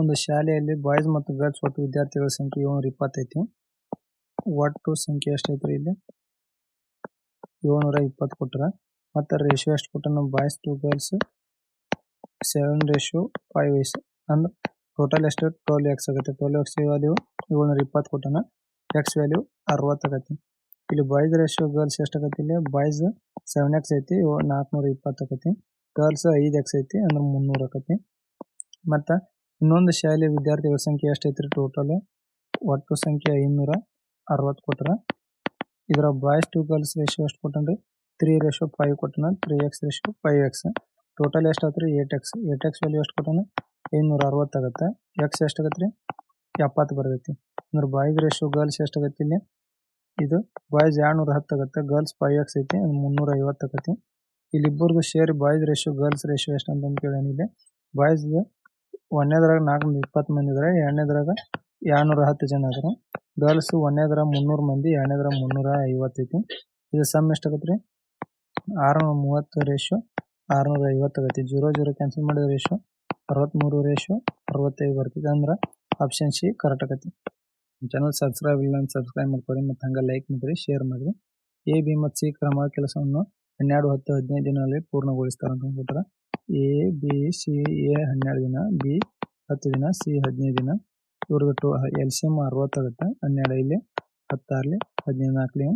ಒಂದು ಶಾಲೆಯಲ್ಲಿ ಬಾಯ್ಸ್ ಮತ್ತು ಗರ್ಲ್ಸ್ ಒಟ್ಟು ವಿದ್ಯಾರ್ಥಿಗಳ ಸಂಖ್ಯೆ ಏಳ್ನೂರ ಇಪ್ಪತ್ತೈತಿ. ಒಟ್ಟು ಸಂಖ್ಯೆ ಎಷ್ಟೈತ್ರಿ ಇಲ್ಲಿ? ಏಳ್ನೂರ ಇಪ್ಪತ್ತು ಕೊಟ್ರ. ಮತ್ತೆ ರೇಷಿಯೋ ಎಷ್ಟು ಕೊಟ್ಟಾನ boys to girls seven ratio five is ಅಂದ್ರೆ ಟೋಟಲ್ ಎಷ್ಟು? ಟ್ವೆಲ್ ಎಕ್ಸ್ ಆಗುತ್ತೆ. ಟ್ವೆಲ್ ಎಕ್ಸ್ ವ್ಯಾಲ್ಯೂ ಏಳ್ನೂರ ಇಪ್ಪತ್ತು ಕೊಟ್ಟಾನ ಎಕ್ಸ್ ವ್ಯಾಲ್ಯೂ ಅರವತ್ತು ಆಗತ್ತೆ. ಇಲ್ಲಿ ಬಾಯ್ಸ್ ರೇಷಿಯೋ ಗರ್ಲ್ಸ್ ಎಷ್ಟಾಗತ್ತೆ ಇಲ್ಲಿ? ಬಾಯ್ಸ್ ಸೆವೆನ್ ಎಕ್ಸ್ ಐತಿ, ನಾಲ್ಕುನೂರ ಇಪ್ಪತ್ತು ಆಗತ್ತೆ. ಗರ್ಲ್ಸ್ ಐದು ಎಕ್ಸ್ ಐತಿ, ಅಂದ್ರೆ ಮುನ್ನೂರು ಆಕತಿ ಮತ್ತು ಇನ್ನೊಂದು ಶಾಲೆಯ ವಿದ್ಯಾರ್ಥಿಗಳ ಸಂಖ್ಯೆ ಎಷ್ಟೈತ್ರಿ ಟೋಟಲ್ ಒಟ್ಟು ಸಂಖ್ಯೆ ಐನೂರ ಅರವತ್ತು ಕೊಟ್ರ. ಇದರ ಬಾಯ್ಸ್ ಟು ಗರ್ಲ್ಸ್ ರೇಷಿಯೋ ಎಷ್ಟು ಕೊಟ್ಟನ್ರಿ? Three ratio five ಕೊಟ್ಟನ three x ratio five x total ಎಷ್ಟಾತ್ರಿ eight x eight x value ಎಷ್ಟು ಕೊಟ್ಟನ? ಐನೂರ ಅರವತ್ತು ಆಗುತ್ತೆ. ಎಕ್ಸ್ ಎಷ್ಟಾಗತ್ತೆ ರೀ ಎಪ್ಪತ್ತು ಬರ್ತೈತಿ. ಅಂದ್ರೆ ಬಾಯ್ಸ್ ರೇಷಿಯೋ ಗರ್ಲ್ಸ್ ಎಷ್ಟಾಗತ್ತೆ ಇಲ್ಲಿ? ಇದು ಬಾಯ್ಸ್ ಎರಡ್ನೂರ ಹತ್ತು ಆಗುತ್ತೆ ಗರ್ಲ್ಸ್ ಫೈವ್ ಎಕ್ಸ್ ಐತಿ ಮುನ್ನೂರ ಐವತ್ತು ಆಗತ್ತೆ. ಇಲ್ಲಿ ಇಬ್ಬರದು share boys ratio girls ratio ಎಷ್ಟು ಅಂತ ಕೇಳೇನಿದೆ ಬಾಯ್ಸ್ ಒಂದನೇದ್ರಾಗ ನಾಲ್ಕುನೂರ ಇಪ್ಪತ್ತು ಮಂದಿ ಇದಾರೆ ಎರಡನೇದ್ರಾಗ ಎರಡ್ನೂರ ಹತ್ತು ಜನ ಇದಾರೆ ಗರ್ಲ್ಸ್ ಒಂದನೇದ್ರ ಮುನ್ನೂರು ಮಂದಿ ಎರಡನೇದ್ರ ಮುನ್ನೂರ ಐವತ್ತೈತಿ ಇದು ಸಮ್ ಎಷ್ಟಾಗತ್ತೆ ಆಗತ್ರಿ? ಆರ್ನೂರ ಮೂವತ್ತು ರೇಷಿಯೋ ಆರ್ನೂರ ಐವತ್ತು ಆಗತ್ತೆ. ಜೀರೋ ಜೀರೋ ಕ್ಯಾನ್ಸಲ್ ಮಾಡಿದ ರೇಷಿಯೋ ಅರವತ್ತ್ಮೂರು ರೇಷಿಯೋ ಅರವತ್ತೈದು ಬರ್ತೈತಿ ಅಂದ್ರೆ ಆಪ್ಷನ್ ಸಿ ಕರೆಕ್ಟ್ ಆಗತ್ತೆ. ಚಾನಲ್ ಸಬ್ಸ್ಕ್ರೈಬ್ ಇಲ್ಲ ಅಂತ ಸಬ್ಸ್ಕ್ರೈಬ್ ಮಾಡ್ಕೊಳ್ಳಿ ಮತ್ತು ಹಂಗೆ ಲೈಕ್ ಮಾಡಿರಿ ಶೇರ್ ಮಾಡಿರಿ ಎ ಬಿ ಮತ್ತು ಸಿ ಕ್ರಮ ಕೆಲಸವನ್ನು ಹನ್ನೆರಡು, ಹತ್ತು, ಹದಿನೈದು ದಿನಗಳಲ್ಲಿ ಪೂರ್ಣಗೊಳಿಸ್ತಾರೆ ಅಂತ ಅಂದ್ಬಿಟ್ರೆ ಎ, ಬಿ, ಸಿ, ಎ ಹನ್ನೆರಡು ದಿನ, ಬಿ ಹತ್ತು ದಿನ, ಸಿ ಹದಿನೈದು ದಿನ. ಇವ್ರದ್ದು ಟು ಎಂ ಅರವತ್ತಾಗುತ್ತೆ ಹನ್ನೆರಡು ಇಲ್ಲಿ, ಹತ್ತಾರಲಿ, ಹದಿನೈದು ನಾಲ್ಕಲಿ.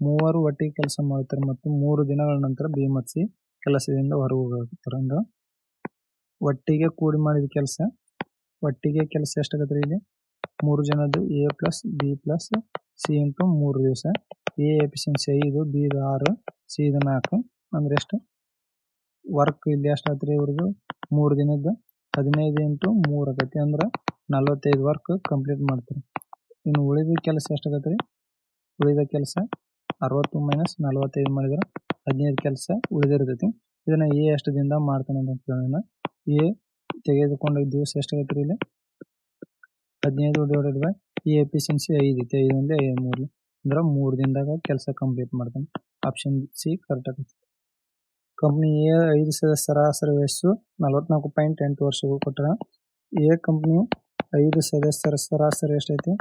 ಮೂವರು ಒಟ್ಟಿಗೆ ಕೆಲಸ ಮಾಡ್ತಾರೆ ಮತ್ತು ಮೂರು ದಿನಗಳ ನಂತರ ಬಿ ಮತ್ತು ಸಿ ಕೆಲಸದಿಂದ ಹೊರಗೆ ಹೋಗ್ತಾರೆ. ಅಂದ್ರೆ ಒಟ್ಟಿಗೆ ಕೂಡಿ ಮಾಡಿದ ಕೆಲಸ, ಒಟ್ಟಿಗೆ ಕೆಲಸ ಎಷ್ಟಾಗತ್ತೆ ಇಲ್ಲಿ? ಮೂರು ಜನದ್ದು A plus, B plus, C into ಮೂರು ದಿವಸ. ಎ ಎಫಿಷಿಯನ್ಸಿ ಐದು, ಬಿ ಆರು, ಸಿ ಇದು ನಾಲ್ಕು. ಅಂದ್ರೆ ಎಷ್ಟು? ವರ್ಕ್ ಇಲ್ಲಿ ಎಷ್ಟಾತ್ರಿ ಇವ್ರದ್ದು ಮೂರ್ ದಿನದ್ದು. ಹದಿನೈದು ಇಂಟು ಮೂರ್ ಆಗೈತಿ ಅಂದ್ರ ನಲವತ್ತೈದು ವರ್ಕ್ ಕಂಪ್ಲೀಟ್ ಮಾಡ್ತಾರೆ. ಇನ್ನು ಉಳಿದ ಕೆಲಸ ಎಷ್ಟಾಗತ್ತೆ ರೀ ಉಳಿದ ಕೆಲಸ ಅರವತ್ತು ಮೈನಸ್ ನಲವತ್ತೈದು ಮಾಡಿದ್ರೆ ಹದಿನೈದು ಕೆಲಸ ಉಳಿದಿರ್ತೈತಿ. ಇದನ್ನ ಎ ಎಷ್ಟು ದಿನ ಮಾಡ್ತಾನೆ ಅಂತ ಕೇಳೋಣ ಎ ತೆಗೆದುಕೊಂಡ ದಿವಸ ಎಷ್ಟಾಗತ್ತೆ ರೀ ಇಲ್ಲಿ? ಹದಿನೈದು ಡಿವೈಡೆಡ್ ಬೈ ಎ ಎಫಿಷಿಯನ್ಸಿ ಐದು ಐತಿ. ಐದು ಐದು ಮೂರು. ಅಂದ್ರೆ ಮೂರು ದಿನದಾಗ ಕೆಲಸ ಕಂಪ್ಲೀಟ್ ಮಾಡ್ತಾನೆ. ಆಪ್ಷನ್ ಸಿ ಕರೆಕ್ಟ್ ಆಗೈತಿ ಕಂಪ್ನಿ ಎ ಐದು ಸದಸ್ಯ ಸರಾಸರಿ ವಯಸ್ಸು ನಲವತ್ನಾಲ್ಕು ಪಾಯಿಂಟ್ ಎಂಟು ವರ್ಷಗಳು ಕೊಟ್ಟರ ಎ ಕಂಪ್ನಿ ಐದು ಸದಸ್ಯರ ಸರಾಸರಿ ಎಷ್ಟೈತಿ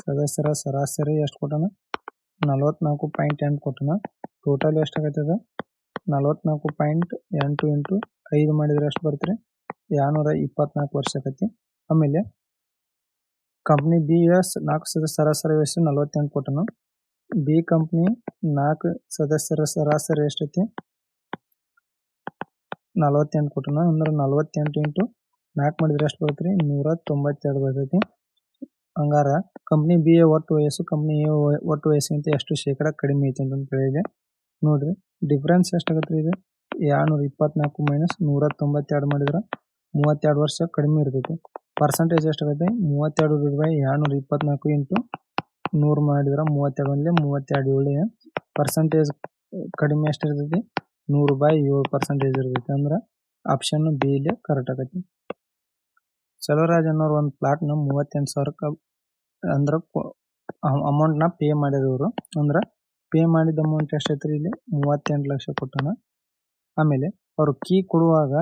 ಸದಸ್ಯರ ಸರಾಸರಿ ಎಷ್ಟು ಕೊಟ್ಟನ ನಲವತ್ನಾಲ್ಕು ಪಾಯಿಂಟ್ ಎಂಟು ಕೊಟ್ಟನ ಟೋಟಲ್ ಎಷ್ಟಾಗತ್ತದ ನಲವತ್ನಾಲ್ಕು ಪಾಯಿಂಟ್ ಎಂಟು ಇಂಟು ಐದು ಮಾಡಿದ್ರೆ ಎಷ್ಟು ಬರ್ತೀರಿ ಎರಡ್ನೂರ ಇಪ್ಪತ್ನಾಲ್ಕು ವರ್ಷ ಆಕತಿ ಆಮೇಲೆ ಕಂಪ್ನಿ ಬಿ ಎಸ್ ನಾಲ್ಕು ಸದಸ್ಯ ಸರಾಸರಿ ವಯಸ್ಸು ನಲವತ್ತೆಂಟು ಕೊಟ್ಟನು ಬಿ ಕಂಪ್ನಿ ನಾಲ್ಕು ಸದಸ್ಯರ ಸರಾಸರಿ ಎಷ್ಟೈತಿ? ನಲವತ್ತೆಂಟು ಕೊಟ್ಟನ, ಅಂದ್ರೆ ನಲವತ್ತೆಂಟು ಇಂಟು ನಾಲ್ಕು ಮಾಡಿದ್ರೆ ಎಷ್ಟು ಬರುತ್ತೆ ನೂರ ತೊಂಬತ್ತೆರಡು ಬರ್ತೈತಿ. ಹಂಗಾರ ಕಂಪ್ನಿ ಬಿ ಎ ಒಟ್ಟು ವಯಸ್ಸು, ಕಂಪ್ನಿ ಎ ಒಟ್ಟು ವಯಸ್ಸಿಗಿಂತ ಎಷ್ಟು ಶೇಕಡ ಕಡಿಮೆ ಐತಿ ಅಂತ ಕೇಳಿದೆ. ನೋಡ್ರಿ, ಡಿಫ್ರೆನ್ಸ್ ಎಷ್ಟಾಗತ್ತೆ ಇದು? ಎರಡ್ನೂರ ಇಪ್ಪತ್ನಾಲ್ಕು ಮೈನಸ್ ನೂರ ತೊಂಬತ್ತೆರಡು ಮಾಡಿದ್ರೆ ಮೂವತ್ತೆರಡು ವರ್ಷ ಕಡಿಮೆ ಇರ್ತೈತಿ. ಪರ್ಸೆಂಟೇಜ್ ಎಷ್ಟಾಗತ್ತೆ ಮೂವತ್ತೆರಡು ರೂಪಾಯಿ ಎರಡ್ನೂರ ಇಪ್ಪತ್ನಾಲ್ಕು ಇಂಟು ನೂರು ಮಾಡಿದ್ರ ಮೂವತ್ತೆರಡು ಒಂದೇ ಮೂವತ್ತೆರಡು ಏಳು ಪರ್ಸೆಂಟೇಜ್ ಕಡಿಮೆ ಎಷ್ಟಿರ್ತೈತಿ? ನೂರು ಬೈ ಏಳು ಪರ್ಸೆಂಟೇಜ್ ಇರ್ತೈತಿ ಅಂದ್ರೆ ಆಪ್ಷನ್ ಬಿ ಇಲ್ಲಿ ಕರೆಕ್ಟ್ ಆಗೈತಿ. ಚಲೋರಾಜ್ ಅನ್ನೋರು ಒಂದು ನ ಮೂವತ್ತೆಂಟು ಸಾವಿರಕ್ಕೆ ಅಂದ್ರೆ ನ ಪೇ ಮಾಡಿದ್ರು ಅಂದ್ರ ಪೇ ಮಾಡಿದ ಅಮೌಂಟ್ ಎಷ್ಟೈತ್ರಿ ಇಲ್ಲಿ? ಮೂವತ್ತೆಂಟು ಲಕ್ಷ ಕೊಟ್ಟನ. ಆಮೇಲೆ ಅವರು ಕೀ ಕೊಡುವಾಗ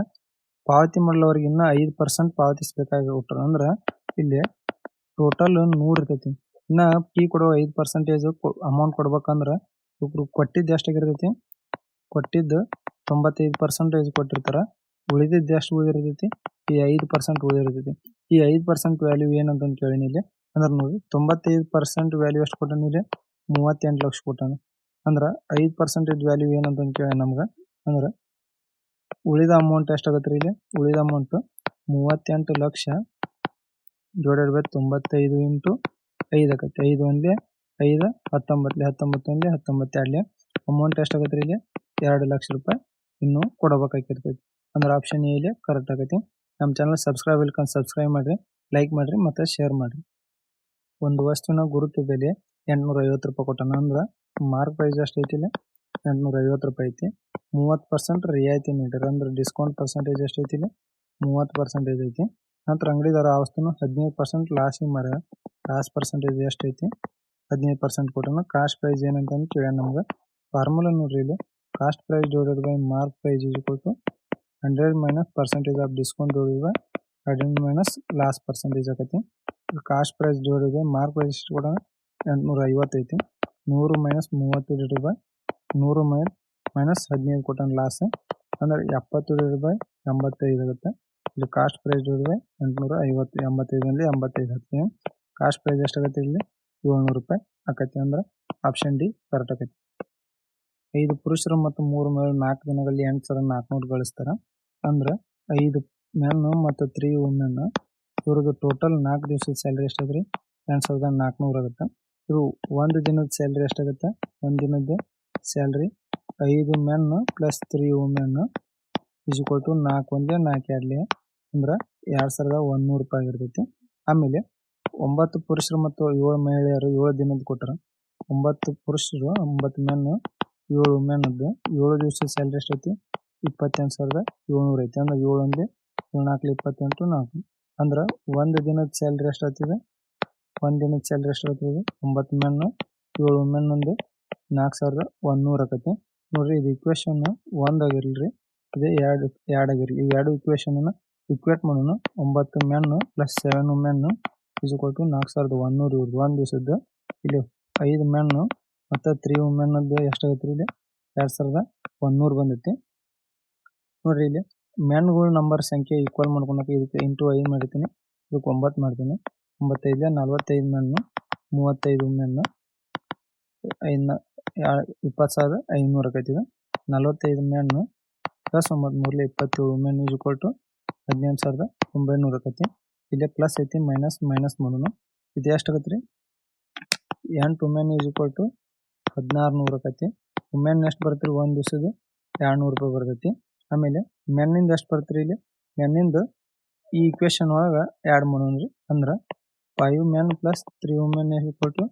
ಪಾವತಿ ಮಾಡಲವ್ರಿಗೆ ಇನ್ನೂ ಐದು ಪರ್ಸೆಂಟ್ ಪಾವತಿಸಬೇಕಾಗಿ ಕೊಟ್ಟರು ಅಂದ್ರೆ ಇಲ್ಲಿ ಟೋಟಲ್ ನೂರು ಇರ್ತೈತಿ. ಇನ್ನ ಫೀ ಕೊಡೋ ಐದು ಪರ್ಸೆಂಟೇಜ್ ಅಮೌಂಟ್ ಕೊಡ್ಬೇಕಂದ್ರೆ ಇಬ್ರು ಕೊಟ್ಟಿದ್ದು ಎಷ್ಟಾಗಿರ್ತೈತಿ ಕೊಟ್ಟಿದ್ದು ತೊಂಬತ್ತೈದು ಪರ್ಸೆಂಟೇಜ್ ಕೊಟ್ಟಿರ್ತಾರ. ಉಳಿದಿದ್ದು ಎಷ್ಟು ಉಳಿದಿರ್ತೈತಿ? ಈ ಐದು ಪರ್ಸೆಂಟ್ ಉಳಿದಿರ್ತೈತಿ. ಈ ಐದು ಪರ್ಸೆಂಟ್ ವ್ಯಾಲ್ಯೂ ಏನಂತ ಕೇಳಿ ಇಲ್ಲಿ. ಅಂದ್ರೆ ನೋಡಿ, ತೊಂಬತ್ತೈದು ಪರ್ಸೆಂಟ್ ವ್ಯಾಲ್ಯೂ ಎಷ್ಟು ಕೊಟ್ಟಾನ ಇಲ್ಲಿ? ಮೂವತ್ತೆಂಟು ಲಕ್ಷ ಕೊಟ್ಟಾನ. ಅಂದ್ರೆ ಐದು ಪರ್ಸೆಂಟೇಜ್ ವ್ಯಾಲ್ಯೂ ಏನಂತ ಕೇಳಿ ನಮ್ಗೆ. ಅಂದ್ರೆ ಉಳಿದ ಅಮೌಂಟ್ ಎಷ್ಟಾಗತ್ತೆ ಇಲ್ಲಿ? ಉಳಿದ ಅಮೌಂಟ್ ಮೂವತ್ತೆಂಟು ಲಕ್ಷ ಡಿವೈಡೆಡ್ ಬೈ ತೊಂಬತ್ತೈದು ಇಂಟು ಐದು ಆಗತ್ತೆ. ಐದು ಒಂದೇ ಐದು ಹತ್ತೊಂಬತ್ತಲೆ ಹತ್ತೊಂಬತ್ತು ಒಂದೇ ಹತ್ತೊಂಬತ್ತೆರಡಲೆ. ಅಮೌಂಟ್ ಎಷ್ಟಾಗತ್ತೆ ಇಲ್ಲಿ ಎರಡು ಲಕ್ಷ ರೂಪಾಯಿ ಇನ್ನು ಕೊಡಬೇಕಾಗಿರ್ತೈತಿ. ಅಂದ್ರೆ ಆಪ್ಷನ್ ಎ ಇಲ್ಲಿ ಕರೆಕ್ಟ್ ಆಗೈತಿ ನಮ್ಮ ಚಾನಲ್ ಸಬ್ಸ್ಕ್ರೈಬ್ ಇಲ್ಕೊಂಡು ಸಬ್ಸ್ಕ್ರೈಬ್ ಮಾಡಿರಿ ಲೈಕ್ ಮಾಡ್ರಿ ಮತ್ತೆ ಶೇರ್ ಮಾಡ್ರಿ. ಒಂದು ವಸ್ತುವಿನ ಗುರುತು ಬೆಲೆ ಎಂಟುನೂರ ಐವತ್ತು ರೂಪಾಯಿ ಕೊಟ್ಟಾನ ಅಂದ್ರೆ ಮಾರ್ಕ್ ಪ್ರೈಸ್ ಎಷ್ಟು ಐತಿ ಇಲ್ಲಿ? ಎಂಟುನೂರ ಐವತ್ತು ರೂಪಾಯಿ ಐತಿ. ಮೂವತ್ತು ಪರ್ಸೆಂಟ್ ರಿಯಾಯಿತಿ ನೀಡ್ಯಾರ ಅಂದ್ರೆ ಡಿಸ್ಕೌಂಟ್ ಪರ್ಸೆಂಟೇಜ್ ಎಷ್ಟು ಐತಿ ಇಲ್ಲಿ? ಮೂವತ್ತು ಪರ್ಸೆಂಟೇಜ್ ಐತಿ. ನಂತರ ಅಂಗಡಿದಾರ ಆ ವಸ್ತುನ ಹದಿನೈದು ಪರ್ಸೆಂಟ್ ಲಾಸಿಗೆ ಮಾರ್ಯಾರ. ಲಾಸ್ ಪರ್ಸೆಂಟೇಜ್ ಎಷ್ಟು ಐತಿ? ಹದಿನೈದು ಪರ್ಸೆಂಟ್ ಕೊಟ್ಟನ ಕಾಸ್ಟ್ ಪ್ರೈಸ್ ಏನಂತ ಕೇಳ್ಯಾನ ನಮ್ಗೆ. ಫಾರ್ಮುಲಾ ನೋಡ್ರಿ ಇಲ್ಲಿ. Cost price divided by mark price is equal to hundred minus percentage of discount divided by redeem minus loss percentage ಆಕತಿ. Cost price divide by mark price ಎಷ್ಟು ಕೂಡ ಎಂಟುನೂರ ಐವತ್ತೈತಿ ನೂರು ಮೈನಸ್ ಮೂವತ್ತು ಡಿವೈಡ್ ಬೈ ನೂರು ಮೈ ಮೈನಸ್ ಹದಿನೈದು ಕೊಟ್ಟನ್ ಲಾಸ್ ಅಂದ್ರೆ ಎಪ್ಪತ್ತು ಡಿವೈಡ್ ಬೈ ಎಂಬತ್ತೈದು ಆಗುತ್ತೆ. ಇಲ್ಲಿ ಕಾಸ್ಟ್ ಪ್ರೈಸ್ ಬೈ ಎಂಟುನೂರ ಐವತ್ತು ಎಂಬತ್ತೈದರಲ್ಲಿ ಎಂಬತ್ತೈದು ಹಾಕ್ತೀವಿ ಕಾಸ್ಟ್ ಪ್ರೈಸ್ ಎಷ್ಟಾಗತ್ತೆ ಇಲ್ಲಿ? ಏಳ್ನೂರು ರೂಪಾಯಿ ಆಕತಿ ಅಂದ್ರೆ ಆಪ್ಷನ್ ಡಿ ಕರೆಕ್ಟ್ ಆಕತ್ತಿ ಐದು ಪುರುಷರು ಮತ್ತು ಮೂರು ಮಹಿಳೆ ನಾಲ್ಕು ದಿನಗಳಲ್ಲಿ ಎಂಟು ಸಾವಿರ ನಾಲ್ಕುನೂರು ಗಳಿಸ್ತಾರ. ಅಂದ್ರೆ ಐದು ಮೆನ್ ಮತ್ತು ತ್ರೀ ವುಮೆನ್ ಇವ್ರದ್ದು ಟೋಟಲ್ ನಾಲ್ಕು ದಿವಸದ ಸ್ಯಾಲ್ರಿ ಎಷ್ಟಾದ್ರಿ? ಎಂಟು ಸಾವಿರದ ನಾಲ್ಕುನೂರು ಆಗುತ್ತೆ. ಇವರು ಒಂದು ದಿನದ ಸ್ಯಾಲ್ರಿ ಎಷ್ಟಾಗುತ್ತೆ? ಒಂದು ದಿನದ ಸ್ಯಾಲ್ರಿ ಐದು men plus three women is equal to ನಾಲ್ಕು ಒಂದೇ ನಾಲ್ಕು ಎರಡ್ಲಿ ಅಂದ್ರೆ ಎರಡು ಸಾವಿರದ ಒಂದೂರು ರೂಪಾಯಿ ಆಗಿರ್ತೈತಿ. ಆಮೇಲೆ ಒಂಬತ್ತು ಪುರುಷರು ಮತ್ತು ಏಳು ಮಹಿಳೆಯರು ಏಳು ದಿನದ ಕೊಟ್ಟರು ಒಂಬತ್ತು ಪುರುಷರು ಒಂಬತ್ತು ಮೆನ್ ಏಳು ವುಮೆನ್ದು ಏಳು ದಿವಸ ಸ್ಯಾಲ್ರಿ ಎಷ್ಟೈತಿ? ಇಪ್ಪತ್ತೆಂಟು ಸಾವಿರದ ಏಳ್ನೂರು ಐತಿ. ಅಂದ್ರೆ ಏಳು ಒಂದೇ ಏಳು ನಾಲ್ಕು ಇಪ್ಪತ್ತೆಂಟು ನಾಲ್ಕು. ಅಂದ್ರೆ ಒಂದು ದಿನದ ಸ್ಯಾಲ್ರಿ ಎಷ್ಟಾಗ್ತದೆ ಒಂದು ದಿನದ ಸ್ಯಾಲ್ರಿ ಎಷ್ಟಾಗ್ತದೆ ಒಂಬತ್ತು ಮೆನ್ ಏಳು ವುಮೆನ್ ಒಂದು ನಾಲ್ಕು ಸಾವಿರದ ಒಂದೂರು ಆಕತಿ. ನೋಡ್ರಿ, ಇದು ಇಕ್ವೇಶನ್ ಒಂದ್ ಆಗಿರ್ಲಿ ಇದು. ಎರಡು ಎರಡು ಆಗಿರಿ ಈ ಎರಡು ಇಕ್ವೇಶನ್ ಇಕ್ವೇಟ್ ಮಾಡೋಣ. ಒಂಬತ್ತು men plus seven women is equal to ನಾಲ್ಕು ಸಾವಿರದ ಒಂದೂರು ಇವ್ರದ್ದು. ಒಂದು ದಿವಸದ್ದು. ಇಲ್ಲಿ ಐದು ಮೆನ್ನು ಮತ್ತು ತ್ರೀ ವುಮೆನ್ ರೀ ಇಲ್ಲಿ? ಎರಡು ಸಾವಿರದ ಒಂದೂರು ಬಂದೈತಿ. ನೋಡ್ರಿ ಇಲ್ಲಿ ಮೆನ್ಗಳು ನಂಬರ್ ಸಂಖ್ಯೆ ಈಕ್ವಲ್ ಮಾಡ್ಕೊಳಕ್ಕೆ ಇದಕ್ಕೆ ಇಂಟು ಐದು ಮಾಡ್ತೀನಿ ಇದಕ್ಕೆ ಒಂಬತ್ತು ಮಾಡ್ತೀನಿ. ಒಂಬತ್ತೈದು ನಲ್ವತ್ತೈದು ಮೆನ್ನು ಮೂವತ್ತೈದು ಮೆನ್ನು ಐದನ್ನ ಇಪ್ಪತ್ತು ಸಾವಿರದ ಐನೂರು ಆಕೈತಿ ಇದು. ನಲ್ವತ್ತೈದು ಮೆನ್ನು ಪ್ಲಸ್ ಒಂಬತ್ತು ಮೂರಲೆ ಇಪ್ಪತ್ತೇಳು ವುಮೆನ್ ಈಸ್ ಈಕ್ವಲ್ ಟು ಹದಿನೆಂಟು ಸಾವಿರದ ಒಂಬೈನೂರ ಆಕತಿ. ಇಲ್ಲೇ ಪ್ಲಸ್ ಐತಿ ಮೈನಸ್ ಮೈನಸ್ ಮೂರು ಇದು ಎಷ್ಟು ಆಗತ್ತೆ ರೀ ಎಂಟು ವುಮೆನ್ ಈಸ್ ಈಕ್ವಲ್ ಟು ಹದಿನಾರು ನೂರು ಆಕೈತಿ. ವುಮೆನ್ ಎಷ್ಟು ಬರ್ತೀರಿ ಒಂದು ದಿವಸದ ಎರಡು ನೂರು ರೂಪಾಯಿ ಬರ್ತೈತಿ. ಆಮೇಲೆ ಮೆನ್ನಿಂದ ಎಷ್ಟು ಬರ್ತೀರಿ ಇಲ್ಲಿ? ಮೆನ್ನಿಂದ ಈ ಇಕ್ವೇಶನ್ ಒಳಗೆ ಎರಡು ಮೂರು ರೀ. ಅಂದ್ರೆ five men plus three women equal to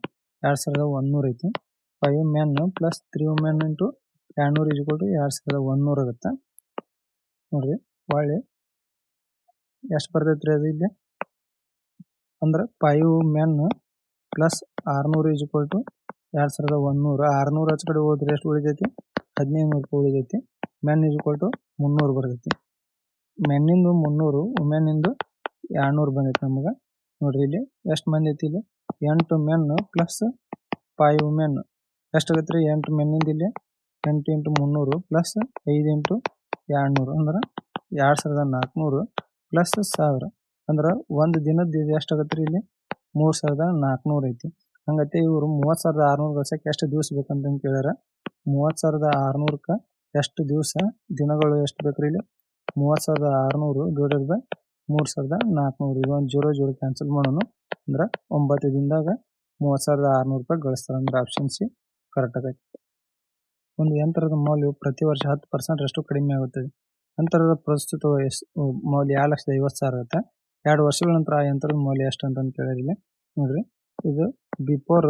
ಎರಡು ಸಾವಿರದ ಒಂದೂರು ಐತಿ. Five men plus three women into ಎರಡು ನೂರು ಈಕ್ವಲ್ ಟು ಎರಡು ಸಾವಿರದ ಒಂದೂರು ಆಗುತ್ತೆ. ನೋಡ್ರಿ ಹೊಳ್ಳಿ ಎಷ್ಟು ಬರ್ತೈತೆ ರೀ ಅದು ಇಲ್ಲಿ? ಅಂದ್ರೆ ಫೈವ್ ಮೆನ್ ಪ್ಲಸ್ ಆರ್ನೂರ್ ಈಸ್ ಇಕ್ವಲ್ ಟು ಎರಡು ಸಾವಿರದ ಒಂದೂರು ಆರ್ನೂರ್ ಹಚ್ಚ ಕಡೆ ಹೋದ್ರೆ ಎಷ್ಟು ಉಳಿದೈತಿ ಹದಿನೈದು ನೂರು ರೂಪಾಯಿ ಉಳಿದೈತಿ ಮೆನ್ ಈಸ್ ಇಕ್ವಲ್ ಟು ಮುನ್ನೂರು ಬರ್ತೈತಿ. ಮೆನ್ನಿಂದು ಮುನ್ನೂರು ವುಮೆನ್ನಿಂದು ಎರಡ್ನೂರು ಬಂದೈತಿ ನಮಗೆ. ನೋಡ್ರಿ ಇಲ್ಲಿ ಎಷ್ಟು ಮಂದಿ ಐತಿ ಇಲ್ಲಿ? ಎಂಟು ಮೆನ್ ಪ್ಲಸ್ ಫೈವ್ ವುಮೆನ್ ಎಷ್ಟಾಗತ್ತೆ ರೀ ಎಂಟು ಮೆನ್ನಿಂದ ಇಲ್ಲಿ ಎಂಟು ಇಂಟು ಮುನ್ನೂರು ಪ್ಲಸ್ ಐದು ಇಂಟು ಎರಡ್ನೂರು ಅಂದ್ರೆ ಎರಡು ಸಾವಿರದ ನಾಲ್ಕುನೂರು ಪ್ಲಸ್ ಸಾವಿರ. ಅಂದ್ರೆ ಒಂದು ದಿನದ ಇದು ಎಷ್ಟಾಗತ್ತೆ ರೀ ಇಲ್ಲಿ? ಮೂರು ಸಾವಿರದ ನಾಲ್ಕುನೂರು ಐತಿ. ಹಂಗತ್ತೆ ಇವರು ಮೂವತ್ತು ಸಾವಿರದ ಆರುನೂರು ಗಳಿಸಕ್ಕೆ ಎಷ್ಟು ದಿವಸ ಬೇಕಂತ ಕೇಳ್ಯಾರ. ಮೂವತ್ತು ಸಾವಿರದ ಆರುನೂರಕ್ಕೆ ಎಷ್ಟು ದಿವಸ ದಿನಗಳು ಎಷ್ಟು ಬೇಕು ರೀ ಇಲ್ಲಿ? ಮೂವತ್ತು ಸಾವಿರದ ಆರುನೂರು ಡಿವೈಡೆಡ್ ಬೈ ಮೂರು ಸಾವಿರದ ನಾಲ್ಕುನೂರು. ಇದೊಂದು ಜೀರೋ ಜೀರೋ ಕ್ಯಾನ್ಸಲ್ ಮಾಡೋಣ ಅಂದ್ರೆ ಒಂಬತ್ತು ದಿನದಾಗ ಮೂವತ್ತು ಸಾವಿರದ ಆರುನೂರು ರೂಪಾಯಿ ಗಳಿಸ್ತಾರೆ ಅಂದ್ರೆ ಆಪ್ಷನ್ ಸಿ ಕರೆಕ್ಟ್ ಆಗೈತಿ. ಒಂದು ಯಂತ್ರದ ಮೌಲ್ಯವು ಪ್ರತಿ ವರ್ಷ ಹತ್ತು ಪರ್ಸೆಂಟ್ ರಷ್ಟು ಕಡಿಮೆ ಆಗುತ್ತದೆ. ಯಂತ್ರದ ಪ್ರಸ್ತುತ ಮೌಲ್ಯ ಎರಡು ಲಕ್ಷದ ಐವತ್ತು ಸಾವಿರ ಆಗುತ್ತೆ. ಎರಡು ವರ್ಷಗಳ ನಂತರ ಆ ಯಂತ್ರದ ಮೌಲ್ಯ ಎಷ್ಟು ಅಂತ ಕೇಳಿದ್ರೆ ಇಲ್ಲಿ ನೋಡ್ರಿ. ಇದು ಬಿಫೋರ್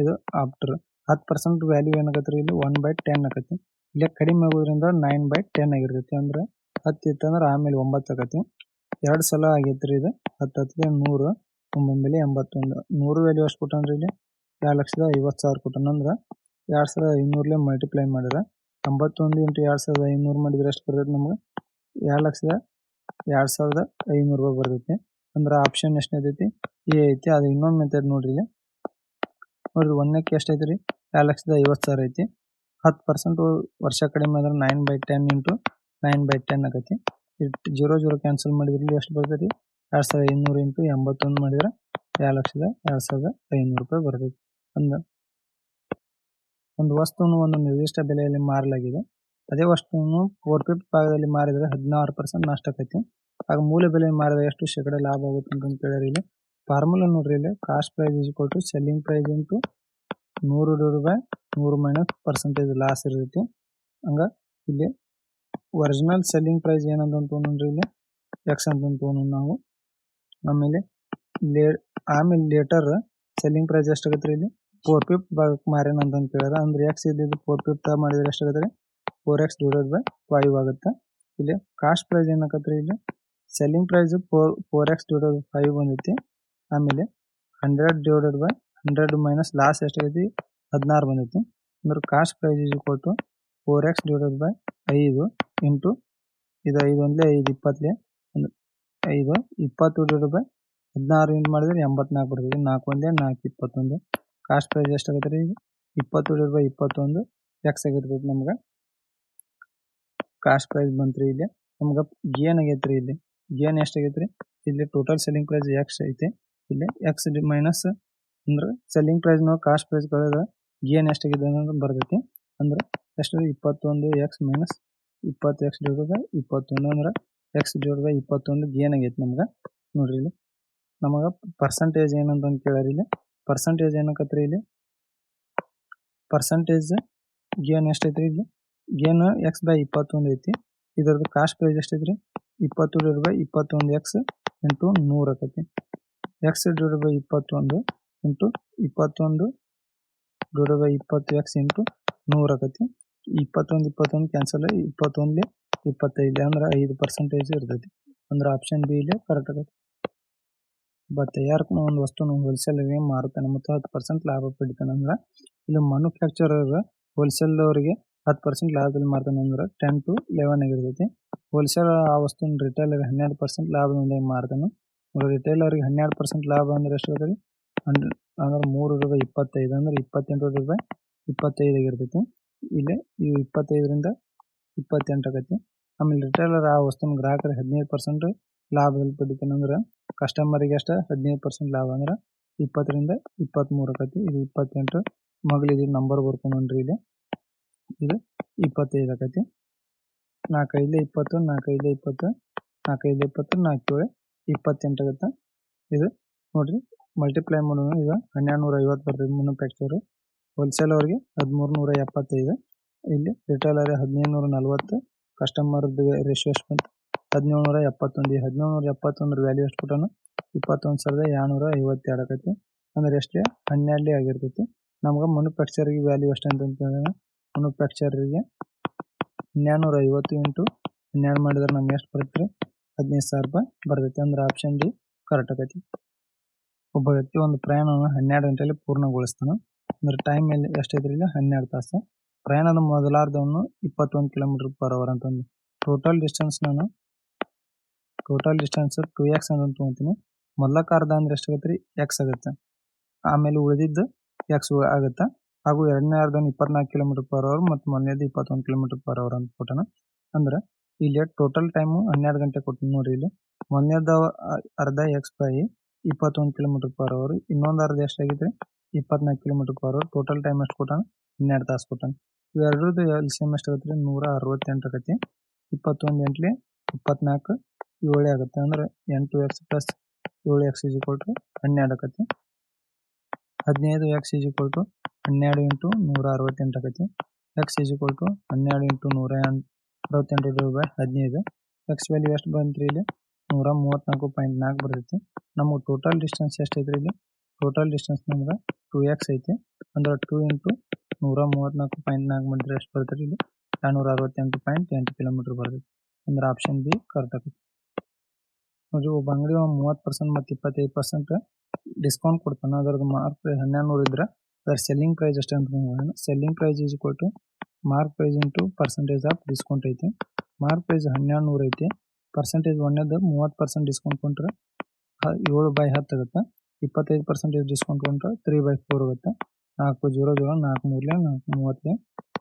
ಇದು ಆಫ್ಟರ್ ಹತ್ತು ಪರ್ಸೆಂಟ್ ವ್ಯಾಲ್ಯೂ ಏನಾಗತ್ತೆ ಇಲ್ಲಿ ಒನ್ ಬೈ ಟೆನ್ ಆಗತ್ತೆ ಇಲ್ಲಿ ಕಡಿಮೆ ಆಗೋದ್ರಿಂದ ನೈನ್ ಬೈ ಟೆನ್ ಆಗಿರ್ತೈತಿ. ಅಂದ್ರೆ ಹತ್ತು ಇತ್ತಂದ್ರೆ ಆಮೇಲೆ ಒಂಬತ್ತು ಆಗತ್ತೆ ಎರಡು ಸಲ ಆಗೈತ್ರಿ ಇದು. ಹತ್ತು ಹತ್ತಿಗೆ ನೂರು ಮೇಲೆ ಎಂಬತ್ತೊಂದು. ನೂರು ವ್ಯಾಲ್ಯೂ ಎಷ್ಟು ಕೊಟ್ಟಾನ್ರಿ ಇಲ್ಲಿ? ಎರಡು ಲಕ್ಷದ ಐವತ್ತು ಸಾವಿರ ಕೊಟ್ಟಾನ ಅಂದ್ರೆ ಎರಡು ಸಾವಿರದ ಐನೂರಲ್ಲಿ ಮಲ್ಟಿಪ್ಲೈ ಮಾಡಿದ್ರೆ ತೊಂಬತ್ತೊಂದು ಇಂಟು ಎರಡು ಸಾವಿರದ ಐನೂರು ಮಾಡಿದ್ರೆ ಎಷ್ಟು ಬರ್ತೈತೆ ನಮ್ಗೆ? ಎರಡು ಲಕ್ಷದ ಎರಡು ಸಾವಿರದ ಐನೂರು ರೂಪಾಯಿ ಬರ್ತೈತಿ. ಅಂದ್ರೆ ಆಪ್ಷನ್ ಎಷ್ಟು ಐತೈತಿ? ಎ ಐತಿ. ಅದು ಇನ್ನೊಂದು ಮೆಥಡ್ ನೋಡ್ರಿ ಇಲ್ಲಿ. ನೋಡ್ರಿ, ಒಂದಕ್ಕೆ ಎಷ್ಟು ರೀ ಎರಡು ಲಕ್ಷದ ಐವತ್ತು ಸಾವಿರ ಐತಿ. ಹತ್ತು ಪರ್ಸೆಂಟ್ ವರ್ಷ ಕಡಿಮೆ ಆದ್ರೆ nine by ten into nine by ten ಆಗೈತಿ. ಜೀರೋ ಜೀರೋ ಕ್ಯಾನ್ಸಲ್ ಮಾಡಿದ್ರೆ ಎಷ್ಟು ಬರ್ತೈತಿ? ಎರಡು ಸಾವಿರದ ಐನೂರು ಇಂಟು ಎಂಬತ್ತೊಂದು ಮಾಡಿದ್ರೆ ಎರಡು ಲಕ್ಷದ ಎರಡು ಸಾವಿರದ ಐನೂರು ರೂಪಾಯಿ ಬರ್ತೈತಿ. ಒಂದು ಒಂದು ವಸ್ತುವನ್ನು ಒಂದು ನಿರ್ದಿಷ್ಟ ಬೆಲೆಯಲ್ಲಿ ಮಾರಲಾಗಿದೆ. ಅದೇ ವಸ್ತುವನ್ನು ಫೋರ್ ಫಿಫ್ತ್ ಭಾಗದಲ್ಲಿ ಮಾರಿದರೆ ಹದಿನಾರು ಪರ್ಸೆಂಟ್ ನಷ್ಟ ಆಕೈತಿ. ಆಗ ಮೂಲ ಬೆಲೆ ಮಾರಿದ್ರೆ ಎಷ್ಟು ಶೇಕಡ ಲಾಭ ಆಗುತ್ತೆ ಅಂತ ಕೇಳಿದ್ರೆ ಇಲ್ಲಿ ಫಾರ್ಮುಲಾ ನೋಡ್ರಿ, ಇಲ್ಲಿ cost price is to selling price into ನೂರು ರೂಪಾಯಿ ನೂರು ಮೈನಸ್ ಪರ್ಸೆಂಟೇಜ್ ಲಾಸ್ ಇರ್ತೈತಿ. ಹಂಗ ಇಲ್ಲಿ ಒರಿಜಿನಲ್ ಸೆಲ್ಲಿಂಗ್ ಪ್ರೈಸ್ ಏನಂತ ತೊಗೊಂಡ್ರಿ ಇಲ್ಲಿ ಎಕ್ಸ್ ಅಂತ ತೊಗೊಂಡು ನಾವು. ಆಮೇಲೆ ಲೇ ಆಮೇಲೆ ಲೇಟರ್ ಸೆಲ್ಲಿಂಗ್ ಪ್ರೈಸ್ ಎಷ್ಟಾಗತ್ತೆ ಇಲ್ಲಿ? ಫೋರ್ ಫಿಫ್ತ್ ಭಾಗಕ್ಕೆ ಅಂತ ಕೇಳ್ಯಾರ ಅಂದ್ರೆ ಎಕ್ಸ್ ಇದ್ದಿದ್ದು ಫೋರ್ ಫಿಫ್ತ್ ಮಾಡಿದ್ರೆ ಎಷ್ಟಾಗತ್ತೆ four x divided by five ಆಗುತ್ತೆ. ಇಲ್ಲಿ ಕಾಸ್ಟ್ ಪ್ರೈಸ್ ಏನಾಗತ್ತೆ ಇಲ್ಲಿ? Selling price four four x divided by five ಬಂದೈತಿ. ಆಮೇಲೆ hundred divided by hundred minus loss ಎಷ್ಟಾಗೈತಿ ಹದಿನಾರು ಬಂದೈತಿ. ಅಂದ್ರೆ cost price is equal to four x divided by ಐದು ಇಂಟು ಇದು ಐದು ಒಂದ್ಲೆ ಐದು ಇಪ್ಪತ್ತಲೆ ಐದು ಇಪ್ಪತ್ತು ಡಿವೈಡೆಡ್ ಬೈ ಹದಿನಾರು ಇಂಟು ಮಾಡಿದ್ರೆ ಎಂಬತ್ನಾಲ್ಕು ಬರ್ತೈತಿ. ನಾಲ್ಕು ಒಂದೇ ನಾಲ್ಕು ಇಪ್ಪತ್ತೊಂದು. ಕಾಸ್ಟ್ ಪ್ರೈಸ್ ಎಷ್ಟಾಗತ್ತೆ ರೀ ಇಪ್ಪತ್ತೇಳು ಬೈ ಇಪ್ಪತ್ತೊಂದು ಎಕ್ಸ್ ಆಗಿರ್ತೈತಿ ನಮ್ಗೆ. ಕಾಸ್ಟ್ ಪ್ರೈಸ್ ಬಂತ್ರಿ ಇಲ್ಲಿ. ನಮ್ಗೆ ಗೇನ್ ಆಗೈತ್ರಿ ಇಲ್ಲಿ. ಗೇನ್ ಎಷ್ಟಾಗೈತ್ರಿ ಇಲ್ಲಿ ಟೋಟಲ್ ಸೆಲ್ಲಿಂಗ್ ಪ್ರೈಸ್ ಎಕ್ಸ್ ಐತೆ. ಇಲ್ಲಿ ಎಕ್ಸ್ ಮೈನಸ್ ಅಂದ್ರೆ ಸೆಲ್ಲಿಂಗ್ ಪ್ರೈಸ್ ನಾವು ಕಾಸ್ಟ್ ಪ್ರೈಸ್ ಕಳೆದ ಗೇನ್ ಎಷ್ಟಾಗಿದೆ ಅನ್ನೋದು ಬರ್ತೈತಿ. ಅಂದ್ರೆ ಎಷ್ಟು ಇಪ್ಪತ್ತೊಂದು ಎಕ್ಸ್ ಮೈನಸ್ ಇಪ್ಪತ್ತು ಎಕ್ಸ್ ಡಿವೈಡ್ ಇಪ್ಪತ್ತೊಂದು ಅಂದ್ರೆ ಎಕ್ಸ್ ಡಿವೈಡ್ ಬೈ ಇಪ್ಪತ್ತೊಂದು ಗೇನ್ ಆಗೈತಿ ನಮ್ಗೆ. ನೋಡ್ರಿ ಇಲ್ಲಿ. ನಮಗೆ ಪರ್ಸೆಂಟೇಜ್ ಏನಂತ ಕೇಳ್ಯಾರ ಇಲ್ಲಿ. ಪರ್ಸಂಟೇಜ್ ಏನಕ್ಕತ್ರಿ ಇಲ್ಲಿ? ಪರ್ಸೆಂಟೇಜ್ ಗೇನ್ ಎಷ್ಟೈತ್ರಿ ಇಲ್ಲಿ? ಗೇನ್ ಎಕ್ಸ್ ಬೈ ಇಪ್ಪತ್ತೊಂದು ಐತಿ. ಇದರದ್ದು ಕಾಸ್ಟ್ ಪ್ರೈಸ್ ಎಷ್ಟೈತ್ರಿ? ಇಪ್ಪತ್ತು ಡಿವೈಡ್ ಬೈ ಇಪ್ಪತ್ತೊಂದು ಎಕ್ಸ್ ಇಂಟು ನೂರು ಆಕತಿ. ಎಕ್ಸ್ ಡಿವೈಡ್ ಬೈ ಇಪ್ಪತ್ತೊಂದು ಇಂಟು ಇಪ್ಪತ್ತೊಂದು ಡಿವೈಡ್ ಬೈ ಇಪ್ಪತ್ತು ಎಕ್ಸ್ ಇಂಟು ನೂರು ಆಕತಿ. ಇಪ್ಪತ್ತೊಂದು ಇಪ್ಪತ್ತೊಂದು ಕ್ಯಾನ್ಸಲ್ ಇಪ್ಪತ್ತೊಂದು ಇಪ್ಪತ್ತೈದು ಅಂದ್ರೆ ಐದು ಪರ್ಸೆಂಟೇಜ್ ಇರ್ತೈತಿ. ಅಂದ್ರೆ ಆಪ್ಷನ್ ಬಿ ಇಲ್ಲಿ ಕರೆಕ್ಟ್ ಆಗತ್ತೆ ಬಟ್ ತಯಾರಕನ ಒಂದು ವಸ್ತುನ ಹೋಲ್ಸೇಲ್ಗೆ ಮಾರುತ್ತಾನೆ. ಮತ್ತು ಹತ್ತು ಪರ್ಸೆಂಟ್ ಲಾಭ ಪಡಿತಾನೆ ಅಂದ್ರೆ ಇಲ್ಲಿ ಮ್ಯಾನುಫ್ಯಾಕ್ಚರರ್ ಹೋಲ್ಸೇಲ್ ಅವರಿಗೆ ಹತ್ತು ಪರ್ಸೆಂಟ್ ಲಾಭದಲ್ಲಿ ಮಾರ್ತಾನೆ ಅಂದ್ರೆ ಟೆನ್ ಟು ಲೆವೆನ್ ಆಗಿರ್ತೈತಿ. ಹೋಲ್ಸೇಲ್ ಆ ವಸ್ತುನ ರಿಟೇಲರ್ಗೆ ಹನ್ನೆರಡು ಪರ್ಸೆಂಟ್ ಲಾಭದಿಂದ ಮಾರ್ತಾನೆ ಅವರಿಗೆ ಹನ್ನೆರಡು ಪರ್ಸೆಂಟ್ ಲಾಭ ಅಂದ್ರೆ ಎಷ್ಟು ಹಂಡ್ರೆಡ್ ಅಂದ್ರೆ ಮೂರು ರೂಪಾಯಿ ಇಪ್ಪತ್ತೈದು ಅಂದ್ರೆ ಇಪ್ಪತ್ತೆಂಟು ರೂಪಾಯಿ ಇಪ್ಪತ್ತೈದು ಆಗಿರ್ತೈತಿ. ಇಲ್ಲಿ ಈ ಇಪ್ಪತ್ತೈದರಿಂದ ಇಪ್ಪತ್ತೆಂಟು ಆಗೈತಿ. ಆಮೇಲೆ ರಿಟೇಲರ್ ಆ ವಸ್ತುನ ಗ್ರಾಹಕರಿಗೆ ಹದಿನೈದು ಪರ್ಸೆಂಟ್ ಲಾಭದಲ್ಲಿ ಪಡಿತೇನೆ ಅಂದ್ರೆ ಕಸ್ಟಮರಿಗೆ ಅಷ್ಟ ಹದಿನೈದು ಪರ್ಸೆಂಟ್ ಲಾಭ ಅಂದ್ರೆ ಇಪ್ಪತ್ತರಿಂದ ಇಪ್ಪತ್ತ್ಮೂರು ಆಕತಿ. ಇದು ಇಪ್ಪತ್ತೆಂಟು ಮಗಳಿಗೆ ನಂಬರ್ ಬರ್ಕೊಂಡ್ರಿ ಇಲ್ಲಿ. ಇದು ಇಪ್ಪತ್ತೈದು ಆಕತಿ. ನಾಲ್ಕೈದು ಇಪ್ಪತ್ತು ನಾಲ್ಕೈದು ಇಪ್ಪತ್ತು ನಾಲ್ಕೈದು ಇಪ್ಪತ್ತು, ನಾಲ್ಕೇಳು, ಇಪ್ಪತ್ತೆಂಟು ಆಗುತ್ತೆ. ಇದು ನೋಡ್ರಿ ಮಲ್ಟಿಪ್ಲೈ ಮಾಡೋಣ. ಇದು ಹನ್ನೆರಡು ನೂರ ಐವತ್ತು ಬರ್ತದೆ ಮ್ಯಾನುಫ್ಯಾಕ್ಚರ್ ಹೋಲ್ಸೇಲ್ ಅವ್ರಿಗೆ ಹದಿಮೂರು ನೂರ ಎಪ್ಪತ್ತೈದು ಇಲ್ಲಿ ರಿಟೇಲ್ ಅವ್ರಿಗೆ ಹದಿನೈದು ನೂರ ನಲ್ವತ್ತು ಕಸ್ಟಮರ್ದು ರೇಷಿಯೋ ಹದಿನೇಳು ನೂರ ಎಪ್ಪತ್ತೊಂದು, ಈ ಹದಿನೇಳು ನೂರ ಎಪ್ಪತ್ತೊಂದರ ವ್ಯಾಲ್ಯೂ ಎಷ್ಟು ಕೊಟ್ಟಾನ ಇಪ್ಪತ್ತೊಂದು ಸಾವಿರದ ಏಳ್ನೂರ ಐವತ್ತೆರಡು ಆಕೈತಿ. ಅಂದ್ರೆ ಎಷ್ಟೇ ಹನ್ನೆರಡು ಆಗಿರ್ತೈತಿ. ನಮ್ಗೆ ಮ್ಯಾನುಫ್ಯಾಕ್ಚರಿಗೆ ವ್ಯಾಲ್ಯೂ ಎಷ್ಟು ಅಂತ ಹೇಳಿದ್ರೆ ಮ್ಯಾನುಫ್ಯಾಕ್ಚರಿಗೆ ಹನ್ನೆರಡು ನೂರ ಐವತ್ತು ಇಂಟು ಹನ್ನೆರಡು ಮಾಡಿದ್ರೆ ನಮ್ಗೆ ಎಷ್ಟು ಬರುತ್ತೆ ಹದಿನೈದು ಸಾವಿರ ರೂಪಾಯಿ ಬರ್ತೈತಿ. ಅಂದ್ರೆ ಆಪ್ಷನ್ ಡಿ ಕರೆಕ್ಟ್ ಆಗೈತಿ ಒಬ್ಬ ವ್ಯಕ್ತಿ ಒಂದು ಪ್ರಯಾಣವನ್ನು ಹನ್ನೆರಡು ಗಂಟೆಯಲ್ಲಿ ಪೂರ್ಣಗೊಳಿಸ್ತಾನೆ. ಅಂದ್ರೆ ಟೈಮ್ ಎಲ್ಲಿ ಎಷ್ಟೈತ್ರಿ ಇಲ್ಲಿ? ಹನ್ನೆರಡು ತಾಸು. ಪ್ರಯಾಣದ ಮೊದಲಾರ್ಧವನ್ನು ಇಪ್ಪತ್ತೊಂದು ಕಿಲೋಮೀಟರ್ ಪರ್ ಅವರ್ ಅಂತಂದು. ಟೋಟಲ್ ಡಿಸ್ಟೆನ್ಸ್ ನಾನು ಟೋಟಲ್ ಡಿಸ್ಟೆನ್ಸ್ ಟು ಎಕ್ಸ್ ಅಂತ ತೊಗೊತೀನಿ. ಮೊದಲಕ್ಕೆ ಅರ್ಧ ಅಂದ್ರೆ ಎಷ್ಟಾಗತ್ತೆ ರೀ? ಎಕ್ಸ್ ಆಗುತ್ತೆ. ಆಮೇಲೆ ಉಳಿದಿದ್ದು ಎಕ್ಸ್ ಆಗುತ್ತೆ? ಹಾಗೂ ಎರಡನೇ ಅರ್ಧ ಇಪ್ಪತ್ನಾಲ್ಕು ಕಿಲೋಮೀಟರ್ ಪರ್ ಅವರ್ ಮತ್ತು ಮೊದಲನೇದು ಇಪ್ಪತ್ತೊಂದು ಕಿಲೋಮೀಟರ್ ಪರ್ ಅವರ್ ಅಂತ ಕೊಟ್ಟಾನ. ಅಂದ್ರೆ ಇಲ್ಲಿ ಟೋಟಲ್ ಟೈಮು ಹನ್ನೆರಡು ಗಂಟೆ ಕೊಟ್ಟಿನಿ ನೋಡ್ರಿ ಇಲ್ಲಿ. ಮೊದಲನೇದ ಅರ್ಧ ಎಕ್ಸ್ ಬೈ ಇಪ್ಪತ್ತೊಂದು ಕಿಲೋಮೀಟರ್ ಪರ್ ಅವರ್ ಇನ್ನೊಂದು ಅರ್ಧ ಎಷ್ಟಾಗಿದೆ ಇಪ್ಪತ್ನಾಲ್ಕು kilometre per hour total time ಎಷ್ಟು ಕೊಟ್ಟಾನ? ಹನ್ನೆರಡು ತಾಸು ಕೊಟ್ಟಾನ. ಇವೆರಡರದ್ದು ಎಲ್ ಸಿ ಎಂ ಎಷ್ಟಾಗತ್ತೆ ರೀ? ನೂರ ಅರವತ್ತೆಂಟು ಆಗತ್ತೆ. ಇಪ್ಪತ್ತೊಂದು ಎಂಟ್ಲಿ ಇಪ್ಪತ್ನಾಲ್ಕು ಏಳೇ ಆಗುತ್ತೆ ಅಂದ್ರೆ ಎಂಟು ಎಕ್ಸ್ ಪ್ಲಸ್ ಏಳು ಎಕ್ಸ್ ಈಜ್ ಕೊಟ್ಟರೆ ಹನ್ನೆರಡು ಆಕತಿ ಹದಿನೈದು ಎಕ್ಸ್ ಈಜ್ ಕೊಟ್ಟು ಹನ್ನೆರಡು ಇಂಟು ನೂರ ಅರವತ್ತೆಂಟು ಆಕತಿ ಎಕ್ಸ್ ಈಜ್ ಕೊಟ್ಟು ಹನ್ನೆರಡು ಇಂಟು ನೂರ ಅರವತ್ತೆಂಟು ರೂಪಾಯಿ ಹದಿನೈದು. ಎಕ್ಸ್ ವ್ಯಾಲ್ಯೂ ಎಷ್ಟು ಬಂತ್ರಿ ಇಲ್ಲಿ? ನೂರ ಮೂವತ್ನಾಲ್ಕು ಪಾಯಿಂಟ್ ನಾಲ್ಕು ಬರ್ತೈತಿ. ನಮಗೆ ಟೋಟಲ್ ಡಿಸ್ಟೆನ್ಸ್ ಎಷ್ಟೈತ್ರಿ ಇಲ್ಲಿ? ಟೋಟಲ್ ಡಿಸ್ಟೆನ್ಸ್ ನಮ್ಗೆ ಟೂ ಎಕ್ಸ್ ಐತಿ. ಅಂದ್ರೆ ಟೂ ಇಂಟು ನೂರ ಮೂವತ್ತ್ನಾಲ್ಕು ಪಾಯಿಂಟ್ ನಾಲ್ಕು ಮಾಡಿದ್ರೆ ಎಷ್ಟು ಬರ್ತೈತಿ ಇಲ್ಲಿ? ಎರಡುನೂರ ಅರವತ್ತೆಂಟು ಪಾಯಿಂಟ್ ಎಂಟು ಕಿಲೋಮೀಟರ್ ಬರ್ತೈತಿ. ಅಂದ್ರೆ ಆಪ್ಷನ್ ಬಿ ಕರೆಕ್ಟ್ ಆಗೈತಿ ನೋಡ್ರಿ, ಒಬ್ಬ ಅಂಗಡಿ ಮೂವತ್ತು ಪರ್ಸೆಂಟ್ ಮತ್ತು ಇಪ್ಪತ್ತೈದು ಪರ್ಸೆಂಟ್ ಡಿಸ್ಕೌಂಟ್ ಕೊಡ್ತಾನೆ. ಅದ್ರದ್ದು ಮಾರ್ಕ್ ಹನ್ನೆರಡು ನೂರು ಇದ್ರೆ ಅದರ ಸೆಲ್ಲಿಂಗ್ ಪ್ರೈಸ್ ಅಷ್ಟೇ ಅಂತ ಸೆಲ್ಲಿಂಗ್ ಪ್ರೈಸ್ ಈಸ್ ಕೊಟ್ಟು mark price into percentage of discount ಐತಿ. ಮಾರ್ಕ್ ಪ್ರೈಸ್ ಹನ್ನೆರಡು ನೂರು ಐತಿ. ಪರ್ಸೆಂಟೇಜ್ ಒಂದೇದು ಮೂವತ್ತು ಪರ್ಸೆಂಟ್ ಡಿಸ್ಕೌಂಟ್ ಕೊಂಡ್ರ ಏಳು ಬೈ ಹತ್ತು ಆಗುತ್ತೆ. ಇಪ್ಪತ್ತೈದು ಪರ್ಸೆಂಟೇಜ್ ಡಿಸ್ಕೌಂಟ್ ಕೊಂಡ್ರ ತ್ರೀ ಬೈ ಫೋರ್ ಆಗುತ್ತೆ. ನಾಲ್ಕು ಜೀರೋ ಜೀರೋ ನಾಲ್ಕು ಮೂರಲೆ ನಾಲ್ಕು ಮೂವತ್ತಲೆ